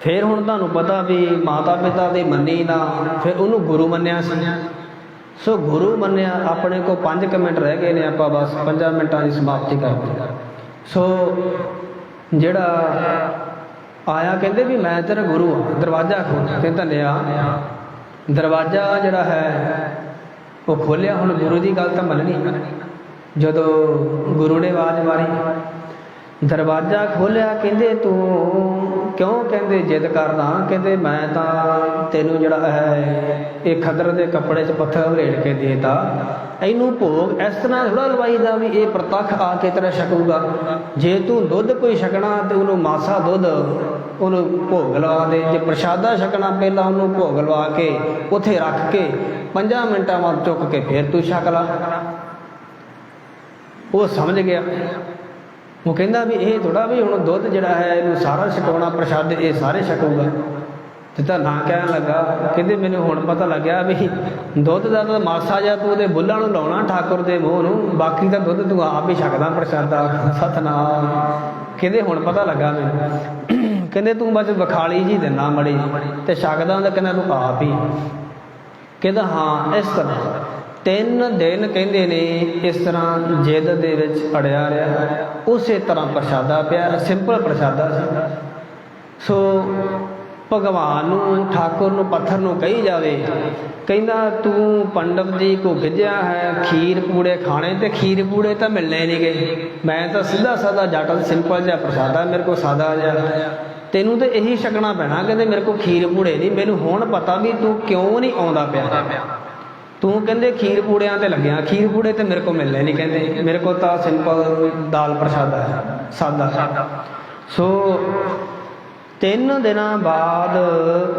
ਫਿਰ ਹੁਣ ਤੁਹਾਨੂੰ ਪਤਾ ਵੀ ਮਾਤਾ ਪਿਤਾ ਦੇ ਮੰਨੀ ਨਾ, ਫਿਰ ਉਹਨੂੰ ਗੁਰੂ ਮੰਨਿਆ ਸੀ। ਸੋ ਗੁਰੂ ਮੰਨਿਆ, ਆਪਣੇ ਕੋ 5 ਮਿੰਟ ਰਹਿ ਗਏ ਨੇ ਆਪਾਂ ਬਸ 5 ਮਿੰਟਾਂ ਦੀ ਸਮਾਪਤੀ ਕਰਦੇ ਸੋ ਜਿਹੜਾ ਆਇਆ ਕਹਿੰਦੇ ਵੀ ਮੈਂ ਤੇਰਾ ਗੁਰੂ ਆ ਦਰਵਾਜ਼ਾ ਖੋਲ ਕਹਿੰਦਾ ਲਿਆ ਦਰਵਾਜ਼ਾ ਜਿਹੜਾ ਹੈ, ਉਹ ਖੋਲਿਆ ਹੁਣ ਗੁਰੂ ਦੀ ਗੱਲ ਤਾਂ ਮੰਨਣੀ ਜਦੋਂ ਗੁਰੂ ਨੇ ਆਵਾਜ਼ ਮਾਰੀ ਦਰਵਾਜ਼ਾ ਖੋਲਿਆ ਕਹਿੰਦੇ ਤੂੰ, ਕਿਉਂ ਕਹਿੰਦੇ ਜਿੱਦ ਕਰਦਾ? ਕਹਿੰਦੇ ਮੈਂ ਤਾਂ ਤੈਨੂੰ ਜਿਹੜਾ ਹੈ, ਇਹ ਖਦਰ ਦੇ ਕੱਪੜੇ 'ਚ ਪੱਥਰ ਵਲੇੜ ਕੇ ਦੇਤਾ। ਇਹਨੂੰ ਭੋਗ ਇਸ ਤਰ੍ਹਾਂ ਥੋੜਾ ਲਵਾਈਦਾ ਵੀ ਇਹ ਪ੍ਰਤੱਖ ਆ ਕੇ ਤੇਰਾ ਛਕੂਗਾ। ਜੇ ਤੂੰ ਦੁੱਧ ਕੋਈ ਛਕਣਾ ਤੇ ਉਹਨੂੰ ਮਾਸਾ ਦੁੱਧ ਉਹਨੂੰ ਭੋਗ ਲਵਾ ਦੇ। ਜੇ ਪ੍ਰਸ਼ਾਦਾ ਛਕਣਾ ਪਹਿਲਾਂ ਉਹਨੂੰ ਭੋਗ ਲਵਾ ਕੇ, ਉੱਥੇ ਰੱਖ ਕੇ 5 ਮਿੰਟਾਂ ਬਾਅਦ ਚੁੱਕ ਕੇ ਫਿਰ ਤੂੰ ਛਕ ਲਾ। ਉਹ ਸਮਝ ਗਿਆ। ਉਹ ਕਹਿੰਦਾ ਵੀ ਇਹ ਥੋੜਾ ਵੀ ਹੁਣ ਦੁੱਧ ਜਿਹੜਾ ਹੈ, ਇਹਨੂੰ ਸਾਰਾ ਛਕਾਉਣਾ, ਪ੍ਰਸ਼ਾਦ, ਇਹ ਸਾਰੇ ਛਕੂਗਾ। ਤੇ ਤਾਂ ਨਾ ਕਹਿਣ ਲੱਗਾ, ਕਹਿੰਦੇ ਮੈਨੂੰ ਹੁਣ ਪਤਾ ਲੱਗਿਆ ਵੀ ਦੁੱਧ ਦਾ ਤਾਂ ਮਾਸਾ ਜਿਹਾ ਤੂੰ ਉਹਦੇ ਬੁੱਲਾਂ ਨੂੰ ਲਾਉਣਾ ਠਾਕੁਰ ਦੇ ਮੂੰਹ ਨੂੰ, ਬਾਕੀ ਤਾਂ ਦੁੱਧ ਤੂੰ ਆਪ ਹੀ ਛਕਦਾ ਪ੍ਰਸ਼ਾਦਾ। ਸਤਨਾਮ। ਕਹਿੰਦੇ ਹੁਣ ਪਤਾ ਲੱਗਾ ਮੈਨੂੰ। ਕਹਿੰਦੇ ਤੂੰ ਬਸ ਵਿਖਾਲੀ ਜੀ ਦਿੰਦਾ ਮੜੀ, ਤੇ ਛਕਦਾ ਹੁੰਦਾ ਕਹਿੰਦਾ ਤੂੰ ਆਪ ਹੀ। ਕਹਿੰਦਾ ਹਾਂ, ਇਸ ਤਰ੍ਹਾਂ। ਤਿੰਨ ਦਿਨ ਕਹਿੰਦੇ ਨੇ ਇਸ ਤਰ੍ਹਾਂ ਜਿੱਦ ਦੇ ਵਿੱਚ ਅੜਿਆ ਰਿਹਾ। ਉਸੇ ਤਰ੍ਹਾਂ ਪ੍ਰਸ਼ਾਦਾ ਪਿਆ ਸਿੰਪਲ ਪ੍ਰਸ਼ਾਦਾ ਸੀ। ਸੋ ਭਗਵਾਨ ਨੂੰ, ਠਾਕੁਰ ਨੂੰ, ਪੱਥਰ ਨੂੰ ਕਹੀ ਜਾਵੇ, ਕਹਿੰਦਾ ਤੂੰ ਪੰਡਤ ਜੀ ਕੋ ਗਿੱਜਿਆ ਹੈ, ਖੀਰ ਪੂੜੇ ਖਾਣੇ ਤੇ ਖੀਰ ਪੂੜੇ ਤਾਂ ਮਿਲਣੇ ਨਹੀਂ ਗਏ ਮੈਂ ਤਾਂ ਸਿੱਧਾ ਸਾਦਾ ਜੱਟ ਸਿੰਪਲ ਜਿਹਾ ਪ੍ਰਸ਼ਾਦਾ, ਮੇਰੇ ਕੋ ਸਾਦਾ ਜਿਹਾ। ਤੈਨੂੰ ਤੇ ਇਹੀ ਛਕਣਾ ਪੈਣਾ, ਕਹਿੰਦੇ ਮੇਰੇ ਕੋ ਖੀਰ ਪੂੜੇ ਨਹੀਂ ਮੈਨੂੰ ਹੁਣ ਪਤਾ ਵੀ ਤੂੰ ਕਿਉਂ ਨਹੀਂ ਆਉਂਦਾ ਪਿਆ। ਤੂੰ ਕਹਿੰਦੇ ਖੀਰ ਪੂੜਿਆਂ ਤੇ ਲੱਗਿਆ। ਖੀਰ ਪੂੜੇ ਤੇ ਮੇਰੇ ਕੋ ਮਿਲਨੇ ਨਹੀਂ ਕਹਿੰਦੇ। ਮੇਰੇ ਕੋ ਤਾਂ ਸਿੰਪਲ ਦਾਲ ਪ੍ਰਸ਼ਾਦਾ ਹੈ। ਸਾਦਾ। ਸੋ ਤਿੰਨ ਦਿਨਾਂ ਬਾਅਦ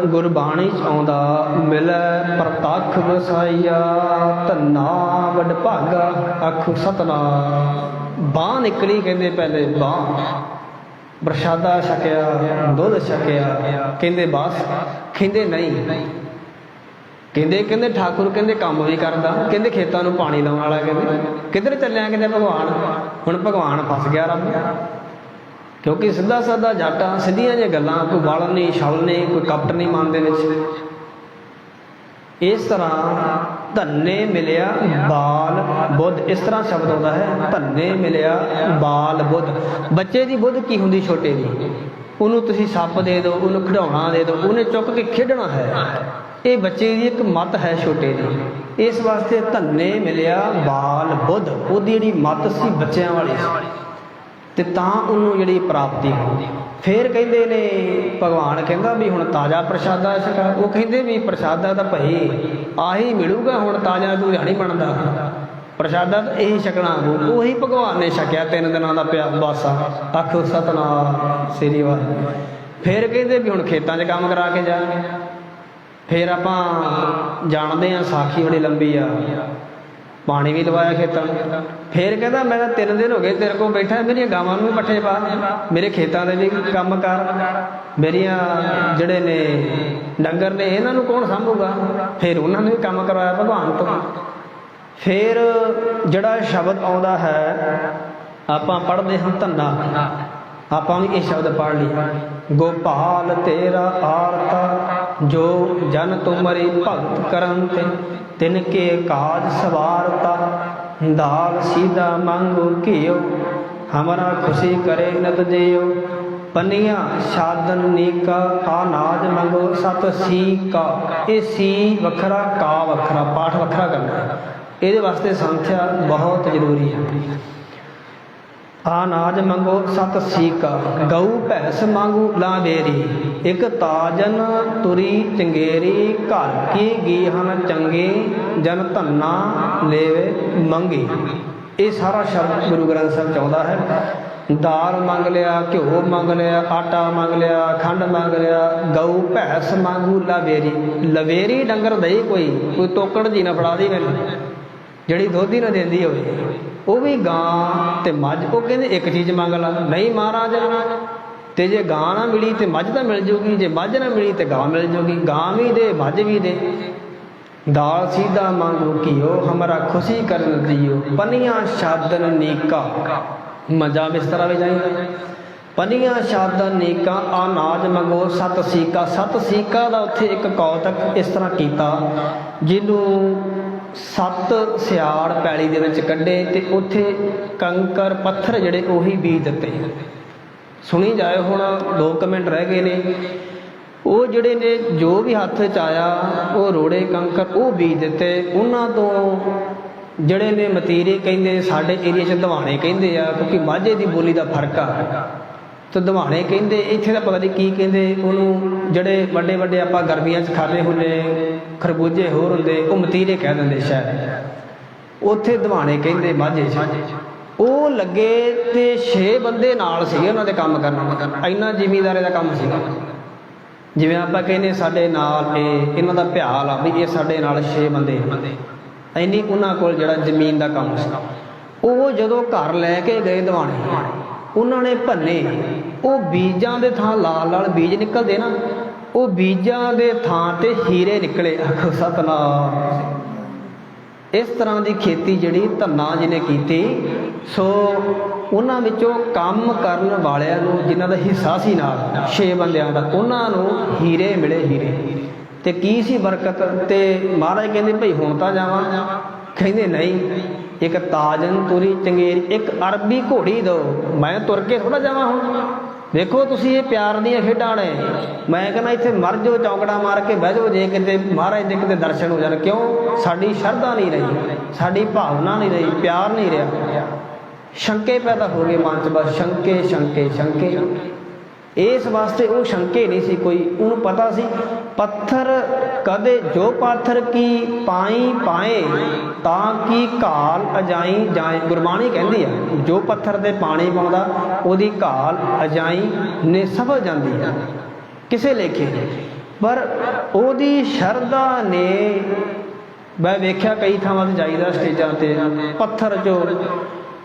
ਗੁਰਬਾਣੀ ਚ ਆਉਂਦਾ ਮਿਲੈ ਪ੍ਰਤੱਖ ਵਸਾਈਆ ਧੰਨਾ ਵਡ ਭਾਗਾ ਅੱਖ ਸਤਨਾਮ ਬਾਹ ਨਿਕਲੀ ਕਹਿੰਦੇ ਪਹਿਲੇ ਬਾਹ। ਪ੍ਰਸ਼ਾਦਾ ਛਕਿਆ ਦੁੱਧ ਛਕਿਆ। ਕਹਿੰਦੇ ਬਸ ਕਹਿੰਦੇ ਨਹੀਂ। ਕਹਿੰਦੇ ਕਹਿੰਦੇ ਠਾਕੁਰ ਕਹਿੰਦੇ ਕੰਮ ਵੀ ਕਰਦਾ, ਕਹਿੰਦੇ ਖੇਤਾਂ ਨੂੰ ਪਾਣੀ ਲਾਉਣ ਵਾਲਾ ਕਹਿੰਦੇ। ਕਿੱਧਰ ਚੱਲਿਆ ਕਹਿੰਦੇ ਭਗਵਾਨ? ਹੁਣ ਭਗਵਾਨ ਫਸ ਗਿਆ ਰੱਬ। ਕਿਉਂਕਿ ਸਿੱਧਾ ਸਾਦਾ ਜੱਟਾਂ, ਸਿੱਧੀਆਂ ਜਿਹੀਆਂ ਗੱਲਾਂ, ਕੋਈ ਬਲ ਨਹੀਂ, ਛਲ ਨਹੀਂ, ਕੋਈ ਕਪਟ ਨਹੀਂ ਮਨ ਦੇ ਇਸ ਤਰ੍ਹਾਂ ਧੰਨੇ ਮਿਲਿਆ ਬਾਲ ਬੁੱਧ। ਇਸ ਤਰ੍ਹਾਂ ਸ਼ਬਦ ਆਉਂਦਾ ਹੈ, ਧੰਨੇ ਮਿਲਿਆ ਬਾਲ ਬੁੱਧ। ਬੱਚੇ ਦੀ ਬੁੱਧ ਕੀ ਹੁੰਦੀ ਛੋਟੇ ਦੀ? ਉਹਨੂੰ ਤੁਸੀਂ ਸੱਪ ਦੇ ਦਿਓ, ਉਹਨੂੰ ਖਿਡੌਣਾ ਦੇ ਦਿਓ, ਉਹਨੇ ਚੁੱਕ ਕੇ ਖੇਡਣਾ ਹੈ। ਇਹ ਬੱਚੇ ਦੀ ਇੱਕ ਮਤ ਹੈ ਛੋਟੇ ਦੀ। ਇਸ ਵਾਸਤੇ ਧੰਨੇ ਮਿਲਿਆ ਬਾਲ ਬੁੱਧ। ਉਹਦੀ ਜਿਹੜੀ ਮਤ ਸੀ ਬੱਚਿਆਂ ਵਾਲੀ। ਸੀ ਤੇ ਤਾਂ ਉਹਨੂੰ ਜਿਹੜੀ ਪ੍ਰਾਪਤੀ ਹੋਈ। ਫੇਰ ਕਹਿੰਦੇ ਨੇ, ਭਗਵਾਨ ਕਹਿੰਦਾ ਵੀ ਹੁਣ ਤਾਜ਼ਾ ਪ੍ਰਸ਼ਾਦਾ ਛਕਾ ਉਹ ਕਹਿੰਦੇ ਵੀ ਪ੍ਰਸ਼ਾਦਾ ਤਾਂ ਭਈ ਆਹੀ ਮਿਲੂਗਾ, ਹੁਣ ਤਾਜ਼ਾ ਤੂੰ ਨਹੀਂ ਬਣਦਾ। ਪ੍ਰਸ਼ਾਦਾ ਤਾਂ ਇਹੀ ਛਕਣਾ। ਹੋਊ ਉਹੀ ਭਗਵਾਨ ਨੇ ਛਕਿਆ ਤਿੰਨ ਦਿਨਾਂ ਦਾ ਪਿਆ ਬਾਸਾ। ਆਖੋ ਸਤਨਾਮ, ਸ੍ਰੀ ਵਾਹਿਗੁਰੂ। ਫਿਰ ਕਹਿੰਦੇ ਵੀ ਹੁਣ ਖੇਤਾਂ 'ਚ ਕੰਮ ਕਰਾ ਕੇ ਜਾ ਫਿਰ ਆਪਾਂ ਜਾਣਦੇ ਆ ਸਾਖੀ ਬੜੀ ਲੰਬੀ ਆ। ਪਾਣੀ ਵੀ ਲਵਾਇਆ ਖੇਤਾਂ ਨੂੰ। ਫਿਰ ਕਹਿੰਦਾ, ਮੈਂ ਤਾਂ ਤਿੰਨ ਦਿਨ ਹੋ ਗਏ ਤੇਰੇ ਕੋਲ ਬੈਠਾ, ਮੇਰੀਆਂ ਗਾਵਾਂ ਨੂੰ ਵੀ ਪੱਠੇ ਪਾ। ਮੇਰੇ ਖੇਤਾਂ ਦੇ ਵੀ ਕੰਮ ਕਰ। ਮੇਰੀਆਂ ਜਿਹੜੇ ਨੇ ਡੰਗਰ ਨੇ, ਇਹਨਾਂ ਨੂੰ ਕੌਣ ਸੰਭੂਗਾ? ਫਿਰ ਉਹਨਾਂ ਨੇ ਵੀ ਕੰਮ ਕਰਵਾਇਆ ਭਗਵਾਨ ਤੋਂ। ਫਿਰ ਜਿਹੜਾ ਸ਼ਬਦ ਆਉਂਦਾ ਹੈ, ਆਪਾਂ ਪੜ੍ਹਦੇ ਹਾਂ ਧੰਨਾ। ਆਪਾਂ ਵੀ ਇਹ ਸ਼ਬਦ ਪੜ੍ਹ ਲਈ ਗੋਪਾਲ ਤੇਰਾ ਆਰਤਾ, ਜੋ ਜਨ ਤੁਮਰੀ ਭਗਤ ਕਰਨ ਤੇ ਤਿਨ ਕੇ ਕਾਜ ਸਵਾਰਤਾ, ਦਾਲ ਸੀਦਾ ਮੰਗੋ ਘਿਓ, ਹਮਾਰਾ ਖੁਸ਼ੀ ਕਰੇ ਨਦ ਜਿਓ ਪਨੀਆਂ ਸਾਧਨ ਨੀਕਾ, ਆਨਾਜ ਮੰਗੋ ਸਤ ਸੀ ਕਾ ਇਹ ਸੀ ਵੱਖਰਾ, ਕਾ ਵੱਖਰਾ, ਪਾਠ ਵੱਖਰਾ ਕਰਨਾ। ਇਹਦੇ ਵਾਸਤੇ ਸੰਥਿਆ ਬਹੁਤ ਜ਼ਰੂਰੀ ਹੈ। ਆਨਾਜ ਮੰਗੋ ਸਤ ਸੀਕਾ, ਗਊ ਭੈਂਸ ਮੰਗੂ ਲਾਵੇਰੀ, ਇੱਕ ਤਾਜਨ ਤੁਰੀ ਚੰਗੇਰੀ, ਘਰ ਕੀ ਗੀਹਨ ਚੰਗੇ, ਜਨ ਧੰਨਾ ਲੈਵੇ ਮੰਗੀ। ਇਹ ਸਾਰਾ ਸ਼ਬਦ ਗੁਰੂ ਗ੍ਰੰਥ ਸਾਹਿਬ ਚਾਹੁੰਦਾ ਹੈ। ਦਾਲ ਮੰਗ ਲਿਆ, ਘਿਓ ਮੰਗ ਲਿਆ, ਆਟਾ ਮੰਗ ਲਿਆ, ਖੰਡ ਮੰਗ ਲਿਆ, ਗਊ ਭੈਸ ਮੰਗੂ ਲਵੇਰੀ। ਲਵੇਰੀ ਡੰਗਰ ਦਈ ਕੋਈ ਕੋਈ ਤੋਕੜ ਜੀ ਨਾ ਫੜਾ ਦੀ ਮੈਨੂੰ ਜਿਹੜੀ ਦੁੱਧ ਹੀ ਨਾ ਦਿੰਦੀ ਹੋਵੇ, ਉਹ ਵੀ ਗਾਂ ਤੇ ਮੱਝ। ਉਹ ਕਹਿੰਦੇ ਇੱਕ ਚੀਜ਼ ਮੰਗ ਲਾ, ਨਹੀਂ ਮਹਾਰਾਜ, ਤੇ ਜੇ ਗਾਂ ਨਾ ਮਿਲੀ ਤੇ ਮੱਝ ਤਾਂ ਮਿਲ ਜੂਗੀ, ਜੇ ਮੱਝ ਨਾ ਮਿਲੀ ਤੇ ਗਾਂ ਮਿਲ ਜੂਗੀ, ਗਾਂ ਵੀ ਦੇ, ਮੱਝ ਵੀ ਦੇ। ਦਾਲ ਸੀਦਾ ਮੰਗੋ ਕੀਓ ਹਮਾਰਾ ਖੁਸ਼ੀ ਕਰਨ ਦਿਓ, ਪਨੀਆਂ ਸ਼ਾਦਨ ਨੀਕਾ। ਮਜਾ ਬਿਸਤਰਾ ਵਿੱਚ ਜਾਈਦਾ ਪਨੀਆਂ ਸ਼ਾਦਨ ਨੀਕਾ, ਅਨਾਜ ਮੰਗੋ, ਸਤ ਸੀਕਾ। ਸਤ ਸੀਕਾ ਦਾ ਉੱਥੇ ਇੱਕ ਕੌਤਕ ਇਸ ਤਰ੍ਹਾਂ ਕੀਤਾ, ਜਿਹਨੂੰ ਸੱਤ ਸਿਆੜ ਪੈਲੀ ਦੇ ਵਿੱਚ ਕੱਢੇ ਤੇ ਉੱਥੇ ਕੰਕਰ ਪੱਥਰ ਜਿਹੜੇ ਉਹੀ ਬੀਜ ਦਿੱਤੇ ਸੁਣੀ ਜਾਏ ਹੁਣ 2 ਕਮੈਂਟ ਰਹਿ ਗਏ ਨੇ। ਉਹ ਜਿਹੜੇ ਨੇ, ਜੋ ਵੀ ਹੱਥ 'ਚ ਆਇਆ, ਉਹ ਰੋੜੇ ਕੰਕਰ ਉਹ ਬੀਜ ਦਿੱਤੇ। ਉਹਨਾਂ ਤੋਂ ਜਿਹੜੇ ਨੇ ਮਤੀਰੇ ਕਹਿੰਦੇ, ਸਾਡੇ ਏਰੀਆ 'ਚ ਦਵਾਣੇ ਕਹਿੰਦੇ ਆ, ਕਿਉਂਕਿ ਮਾਝੇ ਦੀ ਬੋਲੀ ਦਾ ਫ਼ਰਕ ਆ। ਤੇ ਦਵਾਣੇ ਕਹਿੰਦੇ, ਇੱਥੇ ਦਾ ਪਤਾ ਨਹੀਂ ਕੀ ਕਹਿੰਦੇ, ਉਹਨੂੰ ਜਿਹੜੇ ਵੱਡੇ ਵੱਡੇ ਆਪਾਂ ਗਰਮੀਆਂ 'ਚ ਖਾਦੇ ਹੁੰਦੇ, ਖਰਬੂਜੇ ਹੋਰ ਹੁੰਦੇ, ਉਹ ਮਤੀਰੇ ਕਹਿ ਦਿੰਦੇ ਸ਼ਾਇਦ। ਉੱਥੇ ਦਵਾਣੇ ਕਹਿੰਦੇ ਮਾਝੇ 'ਚ। ਉਹ ਲੱਗੇ ਤੇ 6 ਬੰਦੇ ਨਾਲ ਸੀਗੇ ਉਹਨਾਂ ਦੇ ਕੰਮ ਕਰਨ। ਇੰਨਾ ਜ਼ਿਮੀਦਾਰੇ ਦਾ ਕੰਮ ਸੀਗਾ। ਜਿਵੇਂ ਆਪਾਂ ਕਹਿੰਦੇ ਸਾਡੇ ਨਾਲ ਇਹ, ਇਹਨਾਂ ਦਾ ਭਿਆਲ ਆ ਵੀ ਇਹ ਸਾਡੇ ਨਾਲ 6 ਬੰਦੇ ਇੰਨੀ ਉਹਨਾਂ ਕੋਲ ਜਿਹੜਾ ਜ਼ਮੀਨ ਦਾ ਕੰਮ ਸੀ। ਉਹ ਜਦੋਂ ਘਰ ਲੈ ਕੇ ਗਏ ਦਵਾਣੇ ਉਹਨਾਂ ਨੇ ਭੰਨੇ। ਉਹ ਬੀਜਾਂ ਦੇ ਥਾਂ ਲਾਲ ਲਾਲ ਬੀਜ ਨਿਕਲਦੇ ਨਾ, ਉਹ ਬੀਜਾਂ ਦੇ ਥਾਂ ਤੇ ਹੀਰੇ ਨਿਕਲੇ। ਆਖੋ ਸਤਨਾਮ। ਇਸ ਤਰ੍ਹਾਂ ਦੀ ਖੇਤੀ ਜਿਹੜੀ ਧੰਨਾ ਜਿਹਨੇ ਕੀਤੀ, ਸੋ ਉਹਨਾਂ ਵਿੱਚੋਂ ਕੰਮ ਕਰਨ ਵਾਲਿਆਂ ਨੂੰ ਜਿਨ੍ਹਾਂ ਦਾ ਹਿੱਸਾ ਸੀ ਨਾਲ 6 ਬੰਦਿਆਂ ਦਾ, ਉਹਨਾਂ ਨੂੰ ਹੀਰੇ ਮਿਲੇ ਹੀਰੇ। ਤੇ ਕੀ ਸੀ ਬਰਕਤ? ਤੇ ਮਹਾਰਾਜ ਕਹਿੰਦੇ, ਭਈ ਹੁਣ ਤਾਂ ਜਾਵਾਂ। ਕਹਿੰਦੇ, ਨਹੀਂ। ਇੱਕ ਤਾਜਨ ਤੁਰੀ ਚੰਗੇਰੀ, ਇੱਕ ਅਰਬੀ ਘੋੜੀ ਦੋ। ਮੈਂ ਤੁਰ ਕੇ ਥੋੜਾ ਜਾਵਾਂ ਹੁਣ। ਦੇਖੋ ਤੁਸੀਂ ਇਹ ਪਿਆਰ ਦੀਆਂ ਖੇਡਾਂ ਨੇ। ਮੈਂ ਕਹਿੰਦਾ ਇੱਥੇ ਮਰ ਜਾਓ, ਚੌਂਕੜਾ ਮਾਰ ਕੇ ਬਹਿ ਜਾਓ। ਜੇ ਕਿਤੇ ਮਹਾਰਾਜ ਦੇ ਕਿਤੇ ਦਰਸ਼ਨ ਹੋ ਜਾਣ, ਕਿਉਂ? ਸਾਡੀ ਸ਼ਰਧਾ ਨਹੀਂ ਰਹੀ। ਸਾਡੀ ਭਾਵਨਾ ਨਹੀਂ ਰਹੀ, ਪਿਆਰ ਨਹੀਂ ਰਿਹਾ। ਸ਼ੰਕੇ ਪੈਦਾ ਹੋ ਗਏ ਮਨ 'ਚ ਬਸ, ਸ਼ੰਕੇ ਸ਼ੰਕੇ ਸ਼ੰਕੇ। ਇਸ ਵਾਸਤੇ ਉਹ ਸ਼ੰਕੇ ਨਹੀਂ ਸੀ, ਕੋਈ ਉਹਨੂੰ ਪਤਾ ਸੀ। ਪੱਥਰ ਕਦੇ ਜੋ ਪਾਥਰ ਕੀ ਪਾਈ ਪਾਏ, ਤਾਂ ਕੀ ਘਾਲ ਅਜਾਈ ਜਾਏ। ਗੁਰਬਾਣੀ ਕਹਿੰਦੀ ਆ ਜੋ ਪੱਥਰ ਤੇ ਪਾਣੀ ਪਾਉਂਦਾ ਉਹਦੀ ਘਾਲ ਅਜਾਈ ਨੇ ਸਫਲ ਜਾਂਦੀ ਆ ਕਿਸੇ ਲੇਖੇ ਪਰ ਉਹਦੀ ਸ਼ਰਧਾ ਨੇ, ਮੈਂ ਵੇਖਿਆ ਕਈ ਥਾਵਾਂ ਤੇ ਜਾਈਦਾ, ਸਟੇਜਾਂ ਤੇ, ਪੱਥਰ ਜੋ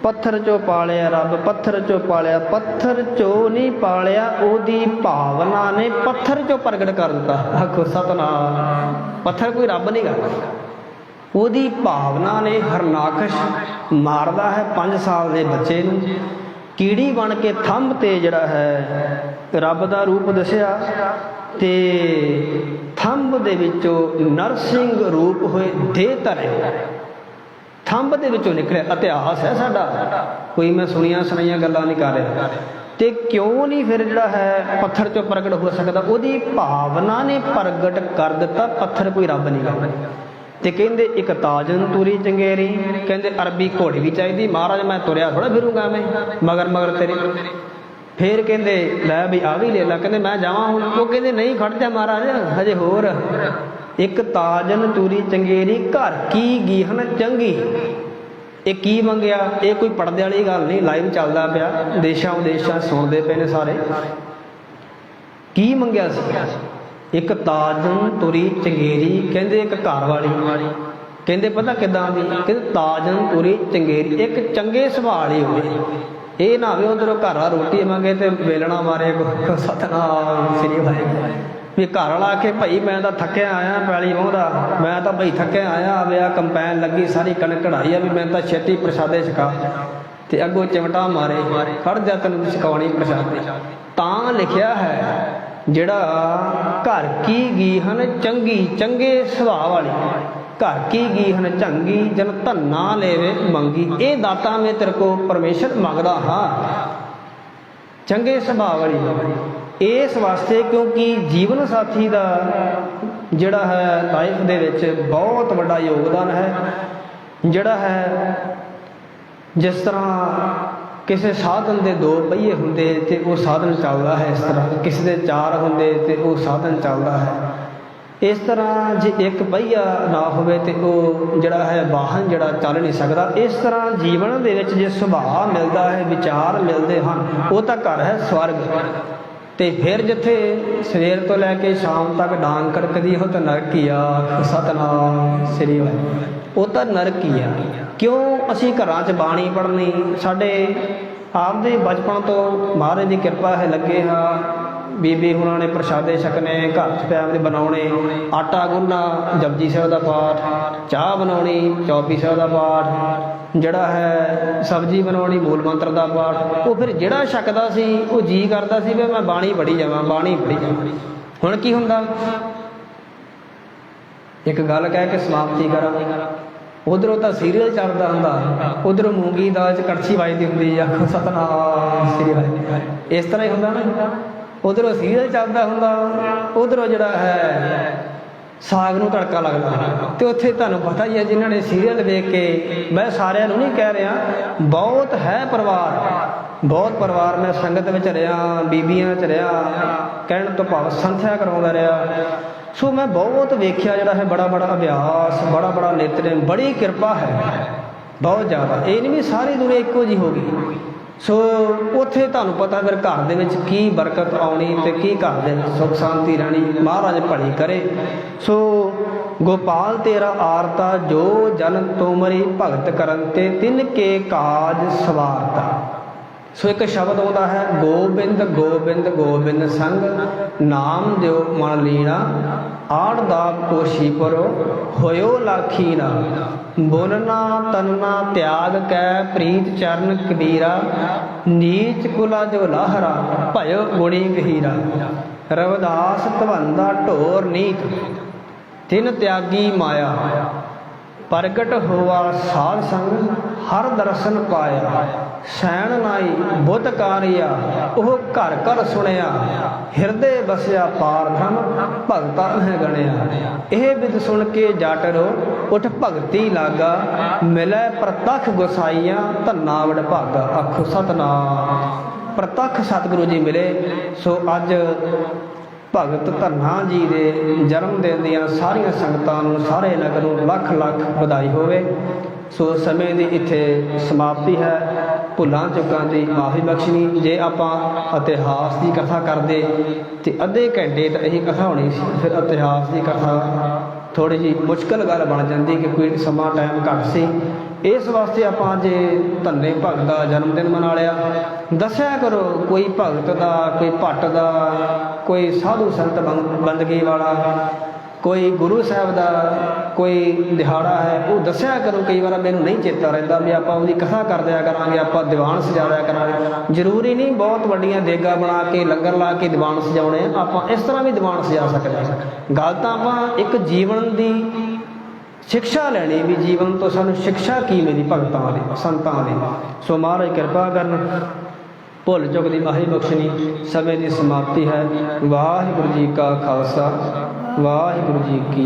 ਪੱਥਰ ਚੋਂ ਪਾਲਿਆ ਰੱਬ, ਪੱਥਰ ਚੋਂ ਪਾਲਿਆ, ਪੱਥਰ ਚੋਂ ਨਹੀਂ ਪਾਲਿਆ, ਉਹਦੀ ਭਾਵਨਾ ਨੇ ਪੱਥਰ ਚੋਂ ਪ੍ਰਗਟ ਕਰ ਦਿੱਤਾ। ਆਖੋ ਸਤਨਾਮ। ਪੱਥਰ ਕੋਈ ਰੱਬ ਨਹੀਂ ਗਾ ਉਹਦੀ ਭਾਵਨਾ ਨੇ ਹਰਨਾਕਸ਼ ਮਾਰਦਾ ਹੈ 5 ਸਾਲ ਦੇ ਬੱਚੇ ਨੂੰ। ਕੀੜੀ ਬਣ ਕੇ ਥੰਬ ਤੇ ਜਿਹੜਾ ਹੈ, ਰੱਬ ਦਾ ਰੂਪ ਦੱਸਿਆ ਤੇ ਥੰਬ ਦੇ ਵਿੱਚੋਂ ਨਰਸਿੰਘ ਰੂਪ ਹੋਏ ਦੇ ਧਰੇ। ਥੰਬ ਦੇ ਵਿੱਚੋਂ ਨਿਕਲਿਆ। ਇਤਿਹਾਸ ਹੈ ਸਾਡਾ। ਕੋਈ ਮੈਂ ਸੁਣੀਆਂ ਸੁਣਾਈਆਂ ਗੱਲਾਂ ਨਹੀਂ ਕਰ ਰਿਹਾ। ਤੇ ਕਿਉਂ ਨਹੀਂ ਫਿਰ ਜਿਹੜਾ ਹੈ ਪੱਥਰ ਚੋਂ ਪ੍ਰਗਟ ਹੋ ਸਕਦਾ? ਉਹਦੀ ਭਾਵਨਾ ਨੇ ਪ੍ਰਗਟ ਕਰ ਦਿੱਤਾ। ਪੱਥਰ ਕੋਈ ਰੱਬ ਨਹੀਂ ਗਾ ਤੇ ਕਹਿੰਦੇ, ਇੱਕ ਤਾਜਨ ਤੂਰੀ ਚੰਗੇਰੀ। ਕਹਿੰਦੇ, ਅਰਬੀ ਘੋੜੀ ਵੀ ਚਾਹੀਦੀ। ਮਹਾਰਾਜ, ਮੈਂ ਤੁਰਿਆ ਥੋੜਾ ਫਿਰੂੰਗਾ ਮੈਂ। ਮਗਰ ਮਗਰ ਤੇਰੇ। ਫੇਰ ਕਹਿੰਦੇ, ਲੈ ਵੀ ਆ ਵੀ ਲੈ ਲੈ। ਕਹਿੰਦੇ, ਮੈਂ ਜਾਵਾਂ ਹੁਣ। ਉਹ ਕਹਿੰਦੇ, ਨਹੀਂ ਖੜ ਜਾ ਮਹਾਰਾਜ, ਹਜੇ ਹੋਰ। ਇੱਕ ਤਾਜਨ ਤੂਰੀ ਚੰਗੇਰੀ, ਘਰ ਕੀ ਗੀਹਨ ਚੰਗੀ? ਇਹ ਕੀ ਮੰਗਿਆ? ਇਹ ਕੋਈ ਪਰਦੇ ਵਾਲੀ ਗੱਲ ਨਹੀਂ, ਲਾਈਵ ਚੱਲਦਾ ਪਿਆ, ਦੇਸ਼ਾਂ ਵਿਦੇਸ਼ਾਂ ਸੁਣਦੇ ਪਏ ਨੇ ਸਾਰੇ। ਕੀ ਮੰਗਿਆ ਸੀ? ਇੱਕ ਤਾਜਨ ਤੁਰੀ ਚੰਗੇਰੀ, ਕਹਿੰਦੇ ਇੱਕ ਘਰ ਵਾਲੀ। ਕਹਿੰਦੇ ਪਤਾ ਕਿਦਾਂ ਦੀ? ਕਹਿੰਦੇ ਤਾਜਨ ਤੁਰੀ ਚੰਗੇਰੀ, ਇੱਕ ਚੰਗੇ ਸੁਭਾਅ ਵਾਲੀ ਹੋਵੇ। ਇਹ ਨਾ ਹੋਵੇ ਉਧਰੋਂ ਘਰ ਆ ਰੋਟੀ ਮੰਗੇ ਤੇ ਵੇਲਣਾ ਮਾਰੇ ਕੋ ਸਤਨਾਮ, ਸ੍ਰੀ ਵਾਹਿਗੁਰੂ। ਵੀ ਘਰ ਵਾਲਾ ਆ ਕੇ ਭਾਈ ਮੈਂ ਤਾਂ ਥੱਕਿਆ ਆਇਆ ਪੈਲੀ ਵਾਹੁੰਦਾ ਮੈਂ ਤਾਂ ਭਾਈ ਥੱਕਿਆ ਆਇਆ ਆਵੇ ਕੰਪੈਨ ਲੱਗੀ, ਸਾਰੀ ਕਣਕ ਕਢਾਈ ਆ ਵੀ ਮੈਂ ਤਾਂ ਛੇਤੀ ਪ੍ਰਸ਼ਾਦੇ ਛਕਾ। ਤੇ ਅੱਗੋਂ ਚਿਮਟਾ ਮਾਰੇ ਖੜ ਜਾ ਤੈਨੂੰ ਛਕਾਉਣੀ ਪ੍ਰਸ਼ਾਦੇ। ਤਾਂ ਲਿਖਿਆ ਹੈ, ਜਿਹੜਾ ਘਰ ਕੀ ਗੀ ਹਨ ਚੰਗੀ, ਚੰਗੇ ਸੁਭਾਅ ਵਾਲੀ। ਘਰ ਕੀ ਗੀ ਹਨ ਚੰਗੀ, ਜਨ ਧੰਨਾ ਲੈਵੇ ਮੰਗੀ। ਇਹ ਦਾਤਾ ਮੈਂ ਤੇਰੇ ਕੋ ਪਰਮੇਸ਼ਰ ਮੰਗਦਾ ਹਾਂ। ਚੰਗੇ ਸੁਭਾਅ ਵਾਲੀ। ਇਸ ਵਾਸਤੇ ਕਿਉਂਕਿ ਜੀਵਨ ਸਾਥੀ ਦਾ ਜਿਹੜਾ ਹੈ ਲਾਈਫ ਦੇ ਵਿੱਚ ਬਹੁਤ ਵੱਡਾ ਯੋਗਦਾਨ ਹੈ। ਜਿਹੜਾ ਹੈ ਜਿਸ ਤਰ੍ਹਾਂ ਕਿਸੇ ਸਾਧਨ ਦੇ ਦੋ ਪਹੀਏ ਹੁੰਦੇ ਤੇ ਉਹ ਸਾਧਨ ਚੱਲਦਾ ਹੈ, ਇਸ ਤਰ੍ਹਾਂ ਕਿਸੇ ਦੇ ਚਾਰ ਹੁੰਦੇ ਤੇ ਉਹ ਸਾਧਨ ਚੱਲਦਾ ਹੈ। ਇਸ ਤਰ੍ਹਾਂ ਜੇ ਇੱਕ ਪਹੀਆ ਨਾ ਹੋਵੇ ਤੇ ਉਹ ਜਿਹੜਾ ਹੈ ਵਾਹਨ ਜਿਹੜਾ ਚੱਲ ਨਹੀਂ ਸਕਦਾ। ਇਸ ਤਰ੍ਹਾਂ ਜੀਵਨ ਦੇ ਵਿੱਚ ਜੇ ਸੁਭਾਅ ਮਿਲਦਾ ਹੈ, ਵਿਚਾਰ ਮਿਲਦੇ ਹਨ, ਉਹ ਤਾਂ ਘਰ ਹੈ, ਸਵਰਗ। ਤੇ ਫਿਰ ਜਿੱਥੇ ਸਵੇਰ ਤੋਂ ਲੈ ਕੇ ਸ਼ਾਮ ਤੱਕ ਡਾਂਗ ਕੜਕਦੀ, ਉਹ ਤਾਂ ਨਰਕ ਹੀ ਆ, ਸਤਨਾਮ, ਸ੍ਰੀ ਵਾਹਿਗੁਰੂ। ਉਹ ਤਾਂ ਨਰਕ ਹੀ ਆ। ਕਿਉਂ ਅਸੀਂ ਘਰਾਂ 'ਚ ਬਾਣੀ ਪੜ੍ਹਨੀ? ਸਾਡੇ ਆਪਦੇ ਬਚਪਨ ਤੋਂ ਮਹਾਰਾਜ ਦੀ ਕਿਰਪਾ ਹੈ, ਲੱਗੇ ਹਾਂ। ਬੀਬੀ ਹੁਣਾਂ ਨੇ ਪ੍ਰਸ਼ਾਦੇ ਛਕਨੇ, ਘਰ 'ਚ ਫੈਮਲੀ ਬਣਾਉਣੇ, ਆਟਾ ਗੁੰਨਣਾ, ਜਪਜੀ ਸਾਹਿਬ ਦਾ ਪਾਠ, ਚਾਹ ਬਣਾਉਣੀ, ਚੌਪੀ ਸਾਹਿਬ ਦਾ ਪਾਠ, ਜਿਹੜਾ ਹੈ ਸਬਜ਼ੀ ਬਣਾਉਣੀ, ਮੂਲ ਮੰਤਰ ਦਾ ਪਾਠ, ਉਹ ਫਿਰ ਜਿਹੜਾ ਛਕਦਾ ਸੀ, ਉਹ ਜੀ ਕਰਦਾ ਸੀ, ਵੀ ਮੈਂ ਬਾਣੀ ਪੜ੍ਹੀ ਜਾਵਾਂ, ਬਾਣੀ ਪੜ੍ਹੀ ਜਾਵਾਂ। ਹੁਣ ਕੀ ਹੁੰਦਾ? ਇੱਕ ਗੱਲ ਕਹਿ ਕੇ ਸਮਾਪਤੀ ਕਰਾਂ। ਉਧਰੋਂ ਤਾਂ ਸੀਰੀਅਲ ਚੱਲਦਾ ਹੁੰਦਾ, ਉਧਰੋਂ ਮੂੰਗੀ ਦਾਲ ਚ ਕੜਛੀ ਵੱਜਦੀ ਹੁੰਦੀ ਆ। ਸਤਨਾਮ ਸ੍ਰੀ ਵਾਹਿਗੁਰੂ ਇਸ ਤਰ੍ਹਾਂ ਹੀ ਹੁੰਦਾ ਨਾ। ਉਧਰੋਂ ਸੀਰੀਅਲ ਚੱਲਦਾ ਹੁੰਦਾ, ਉਧਰੋਂ ਜਿਹੜਾ ਹੈ ਸਾਗ ਨੂੰ ਤੜਕਾ ਲੱਗਦਾ। ਤੇ ਉੱਥੇ ਤੁਹਾਨੂੰ ਪਤਾ ਹੀ ਹੈ, ਜਿਨ੍ਹਾਂ ਨੇ ਸੀਰੀਅਲ ਵੇਖ ਕੇ ਮੈਂ ਸਾਰਿਆਂ ਨੂੰ ਨਹੀਂ ਕਹਿ ਰਿਹਾ, ਬਹੁਤ ਹੈ ਪਰਿਵਾਰ। ਬਹੁਤ ਪਰਿਵਾਰ ਮੈਂ ਸੰਗਤ ਵਿੱਚ ਰਿਹਾ, ਬੀਬੀਆਂ ਚ ਰਿਹਾ, ਕਹਿਣ ਤੋਂ ਭਾਵ ਸੰਥਿਆ ਕਰਾਉਂਦਾ ਰਿਹਾ। ਸੋ ਮੈਂ ਬਹੁਤ ਵੇਖਿਆ ਜਿਹੜਾ ਹੈ ਬੜਾ ਬੜਾ ਅਭਿਆਸ, ਬੜਾ ਬੜਾ ਨੇਤਰੇ ਬੜੀ ਕਿਰਪਾ ਹੈ। ਬਹੁਤ ਜ਼ਿਆਦਾ। ਇਹ ਨਹੀਂ ਵੀ ਸਾਰੀ ਦੁਨੀਆ ਇੱਕੋ ਜੀ ਹੋ ਗਈ। ਸੋ ਉੱਥੇ ਤੁਹਾਨੂੰ ਪਤਾ ਫਿਰ ਘਰ ਦੇ ਵਿੱਚ ਕੀ ਬਰਕਤ ਆਉਣੀ ਤੇ ਕੀ ਘਰ ਦੇ ਵਿੱਚ ਸੁਖ ਸ਼ਾਂਤੀ ਰਹਿਣੀ, ਮਹਾਰਾਜ ਭਲੀ ਕਰੇ। ਸੋ ਗੋਪਾਲ ਤੇਰਾ ਆਰਤਾ ਜੋ ਜਨ ਤੁਮਰੀ ਭਗਤ ਕਰਨ ਤੇ ਤਿੰਨ ਕੇ ਕਾਜ ਸਵਾਰਤਾ। ਸੋ ਇੱਕ ਸ਼ਬਦ ਆਉਂਦਾ ਹੈ, ਗੋਬਿੰਦ ਗੋਬਿੰਦ ਗੋਬਿੰਦ ਸੰਗ, ਨਾਮ ਦਿਓ ਮਨ ਲੀਣਾ, ਆੜ ਦਾ ਕੋਸ਼ੀ ਪਰੋ, ਹੋਇਓ ਲਾਖੀ ਨਾ। ਬੋਲਣਾ ਤਨਨਾ ਤਿਆਗ ਕੈ, ਪ੍ਰੀਤ ਚਰਨ ਕਬੀਰਾ, ਨੀਚ ਕੁਲਾ ਜੋ ਲਾਹਰਾ, ਭਇਓ ਗੁਣੀ ਗਹੀਰਾ। ਰਵਦਾਸ ਧਵੰਦਾ ਢੋਰ ਨੀਤ, ਤਿਨ ਤਿਆਗੀ ਮਾਇਆ। ਪ੍ਰਗਟ ਹੋਆ ਸਾਧ ਸੰਗ ਹਰ ਦਰਸ਼ਨ ਪਾਇਆ, ਸੈਣ ਨਾਈ ਬੁੱਧ ਕਾਰਿਆ, ਉਹ ਘਰ ਘਰ ਸੁਣਿਆ, ਹਿਰਦੇ ਬਸਿਆ ਪਾਰ ਭਗਤਾ ਹੈ ਗਣਿਆ। ਇਹ ਵਿਦ ਸੁਣ ਕੇ ਜਟ ਉਠ ਭਗਤੀ ਲਾਗਾ, ਮਿਲੈ ਪ੍ਰਤਖ ਗੁਸਾਈਆਂ ਧੰਨਾ ਵਡ ਭਾਗਾ ਆਖੋ ਸਤਨਾਮ। ਪ੍ਰਤਖ ਸਤਿਗੁਰੂ ਜੀ ਮਿਲੇ, ਸੋ ਅੱਜ ਭਗਤ ਧੰਨਾ ਜੀ ਦੇ ਜਨਮ ਦਿਨ ਦੀਆਂ ਸਾਰੀਆਂ ਸੰਗਤਾਂ ਨੂੰ, ਸਾਰੇ ਨਗਰ ਨੂੰ ਲੱਖ ਲੱਖ ਵਧਾਈ ਹੋਵੇ। ਸੋ ਸਮੇਂ ਦੀ ਇੱਥੇ ਸਮਾਪਤੀ ਹੈ। ਭੁੱਲਾਂ ਚੁੱਕਾਂ ਦੀ ਮਾਫੀ ਬਖਸ਼ਣੀ। ਜੇ ਆਪਾਂ ਇਤਿਹਾਸ ਦੀ ਕਥਾ ਕਰਦੇ ਤੇ ਅੱਧੇ ਘੰਟੇ ਤਾਂ ਇਹੀ ਕਥਾ ਹੋਣੀ ਸੀ। ਫਿਰ ਇਤਿਹਾਸ ਦੀ ਕਥਾ ਥੋੜੀ ਜੀ ਮੁਸ਼ਕਲ ਗੱਲ ਬਣ ਜਾਂਦੀ ਕਿ ਕੋਈ ਸਮਾਂ ਟਾਈਮ ਘੱਟ ਸੀ। ਇਸ ਵਾਸਤੇ ਆਪਾਂ ਜੇ ਧੰਨੇ ਭਗਤ ਦਾ ਜਨਮ ਦਿਨ ਮਨਾ ਲਿਆ ਦੱਸਿਆ ਕਰੋ, ਕੋਈ ਭਗਤ ਦਾ, ਕੋਈ ਭੱਟ ਦਾ, ਕੋਈ ਸਾਧੂ ਸੰਤ ਬੰ- ਬੰਦਗੀ ਵਾਲਾ ਕੋਈ ਗੁਰੂ ਸਾਹਿਬ ਦਾ ਕੋਈ ਦਿਹਾੜਾ ਹੈ, ਉਹ ਦੱਸਿਆ ਕਰੋ, ਕਈ ਵਾਰ ਮੈਨੂੰ ਨਹੀਂ ਚੇਤਾ ਰਹਿੰਦਾ ਵੀ ਆਪਾਂ ਉਹਦੀ ਕਥਾ ਕਰਦਿਆ ਕਰਾਂਗੇ, ਆਪਾਂ ਦੀਵਾਨ ਸਜਾ ਦਿਆ ਕਰਾਂਗੇ। ਜ਼ਰੂਰੀ ਨਹੀਂ ਬਹੁਤ ਵੱਡੀਆਂ ਦੇਗਾ ਬਣਾ ਕੇ, ਲੰਗਰ ਲਾ ਕੇ ਦੀਵਾਨ ਸਜਾਉਣੇ ਆ ਆਪਾਂ ਇਸ ਤਰ੍ਹਾਂ ਵੀ ਦੀਵਾਨ ਸਜਾ ਸਕਦੇ ਹਾਂ। ਗੱਲ ਤਾਂ ਆਪਾਂ ਇੱਕ ਜੀਵਨ ਦੀ ਸਿੱਖਿਆ ਲੈਣੀ, ਵੀ ਜੀਵਨ ਤੋਂ ਸਾਨੂੰ ਸਿੱਖਿਆ ਕੀ ਮਿਲੀ ਭਗਤਾਂ ਦੀ, ਸੰਤਾਂ ਦੀ। ਸੋ ਮਹਾਰਾਜ ਕਿਰਪਾ ਕਰਨ, ਭੁੱਲ ਚੁੱਕ ਦੀ ਮਾਹੀ ਬਖਸ਼ਣੀ, ਸਮੇਂ ਦੀ ਸਮਾਪਤੀ ਹੈ। ਵਾਹਿਗੁਰੂ ਜੀ ਕਾ ਖਾਲਸਾ। ਵਾਹਿਗੁਰੂ ਜੀ ਕੀ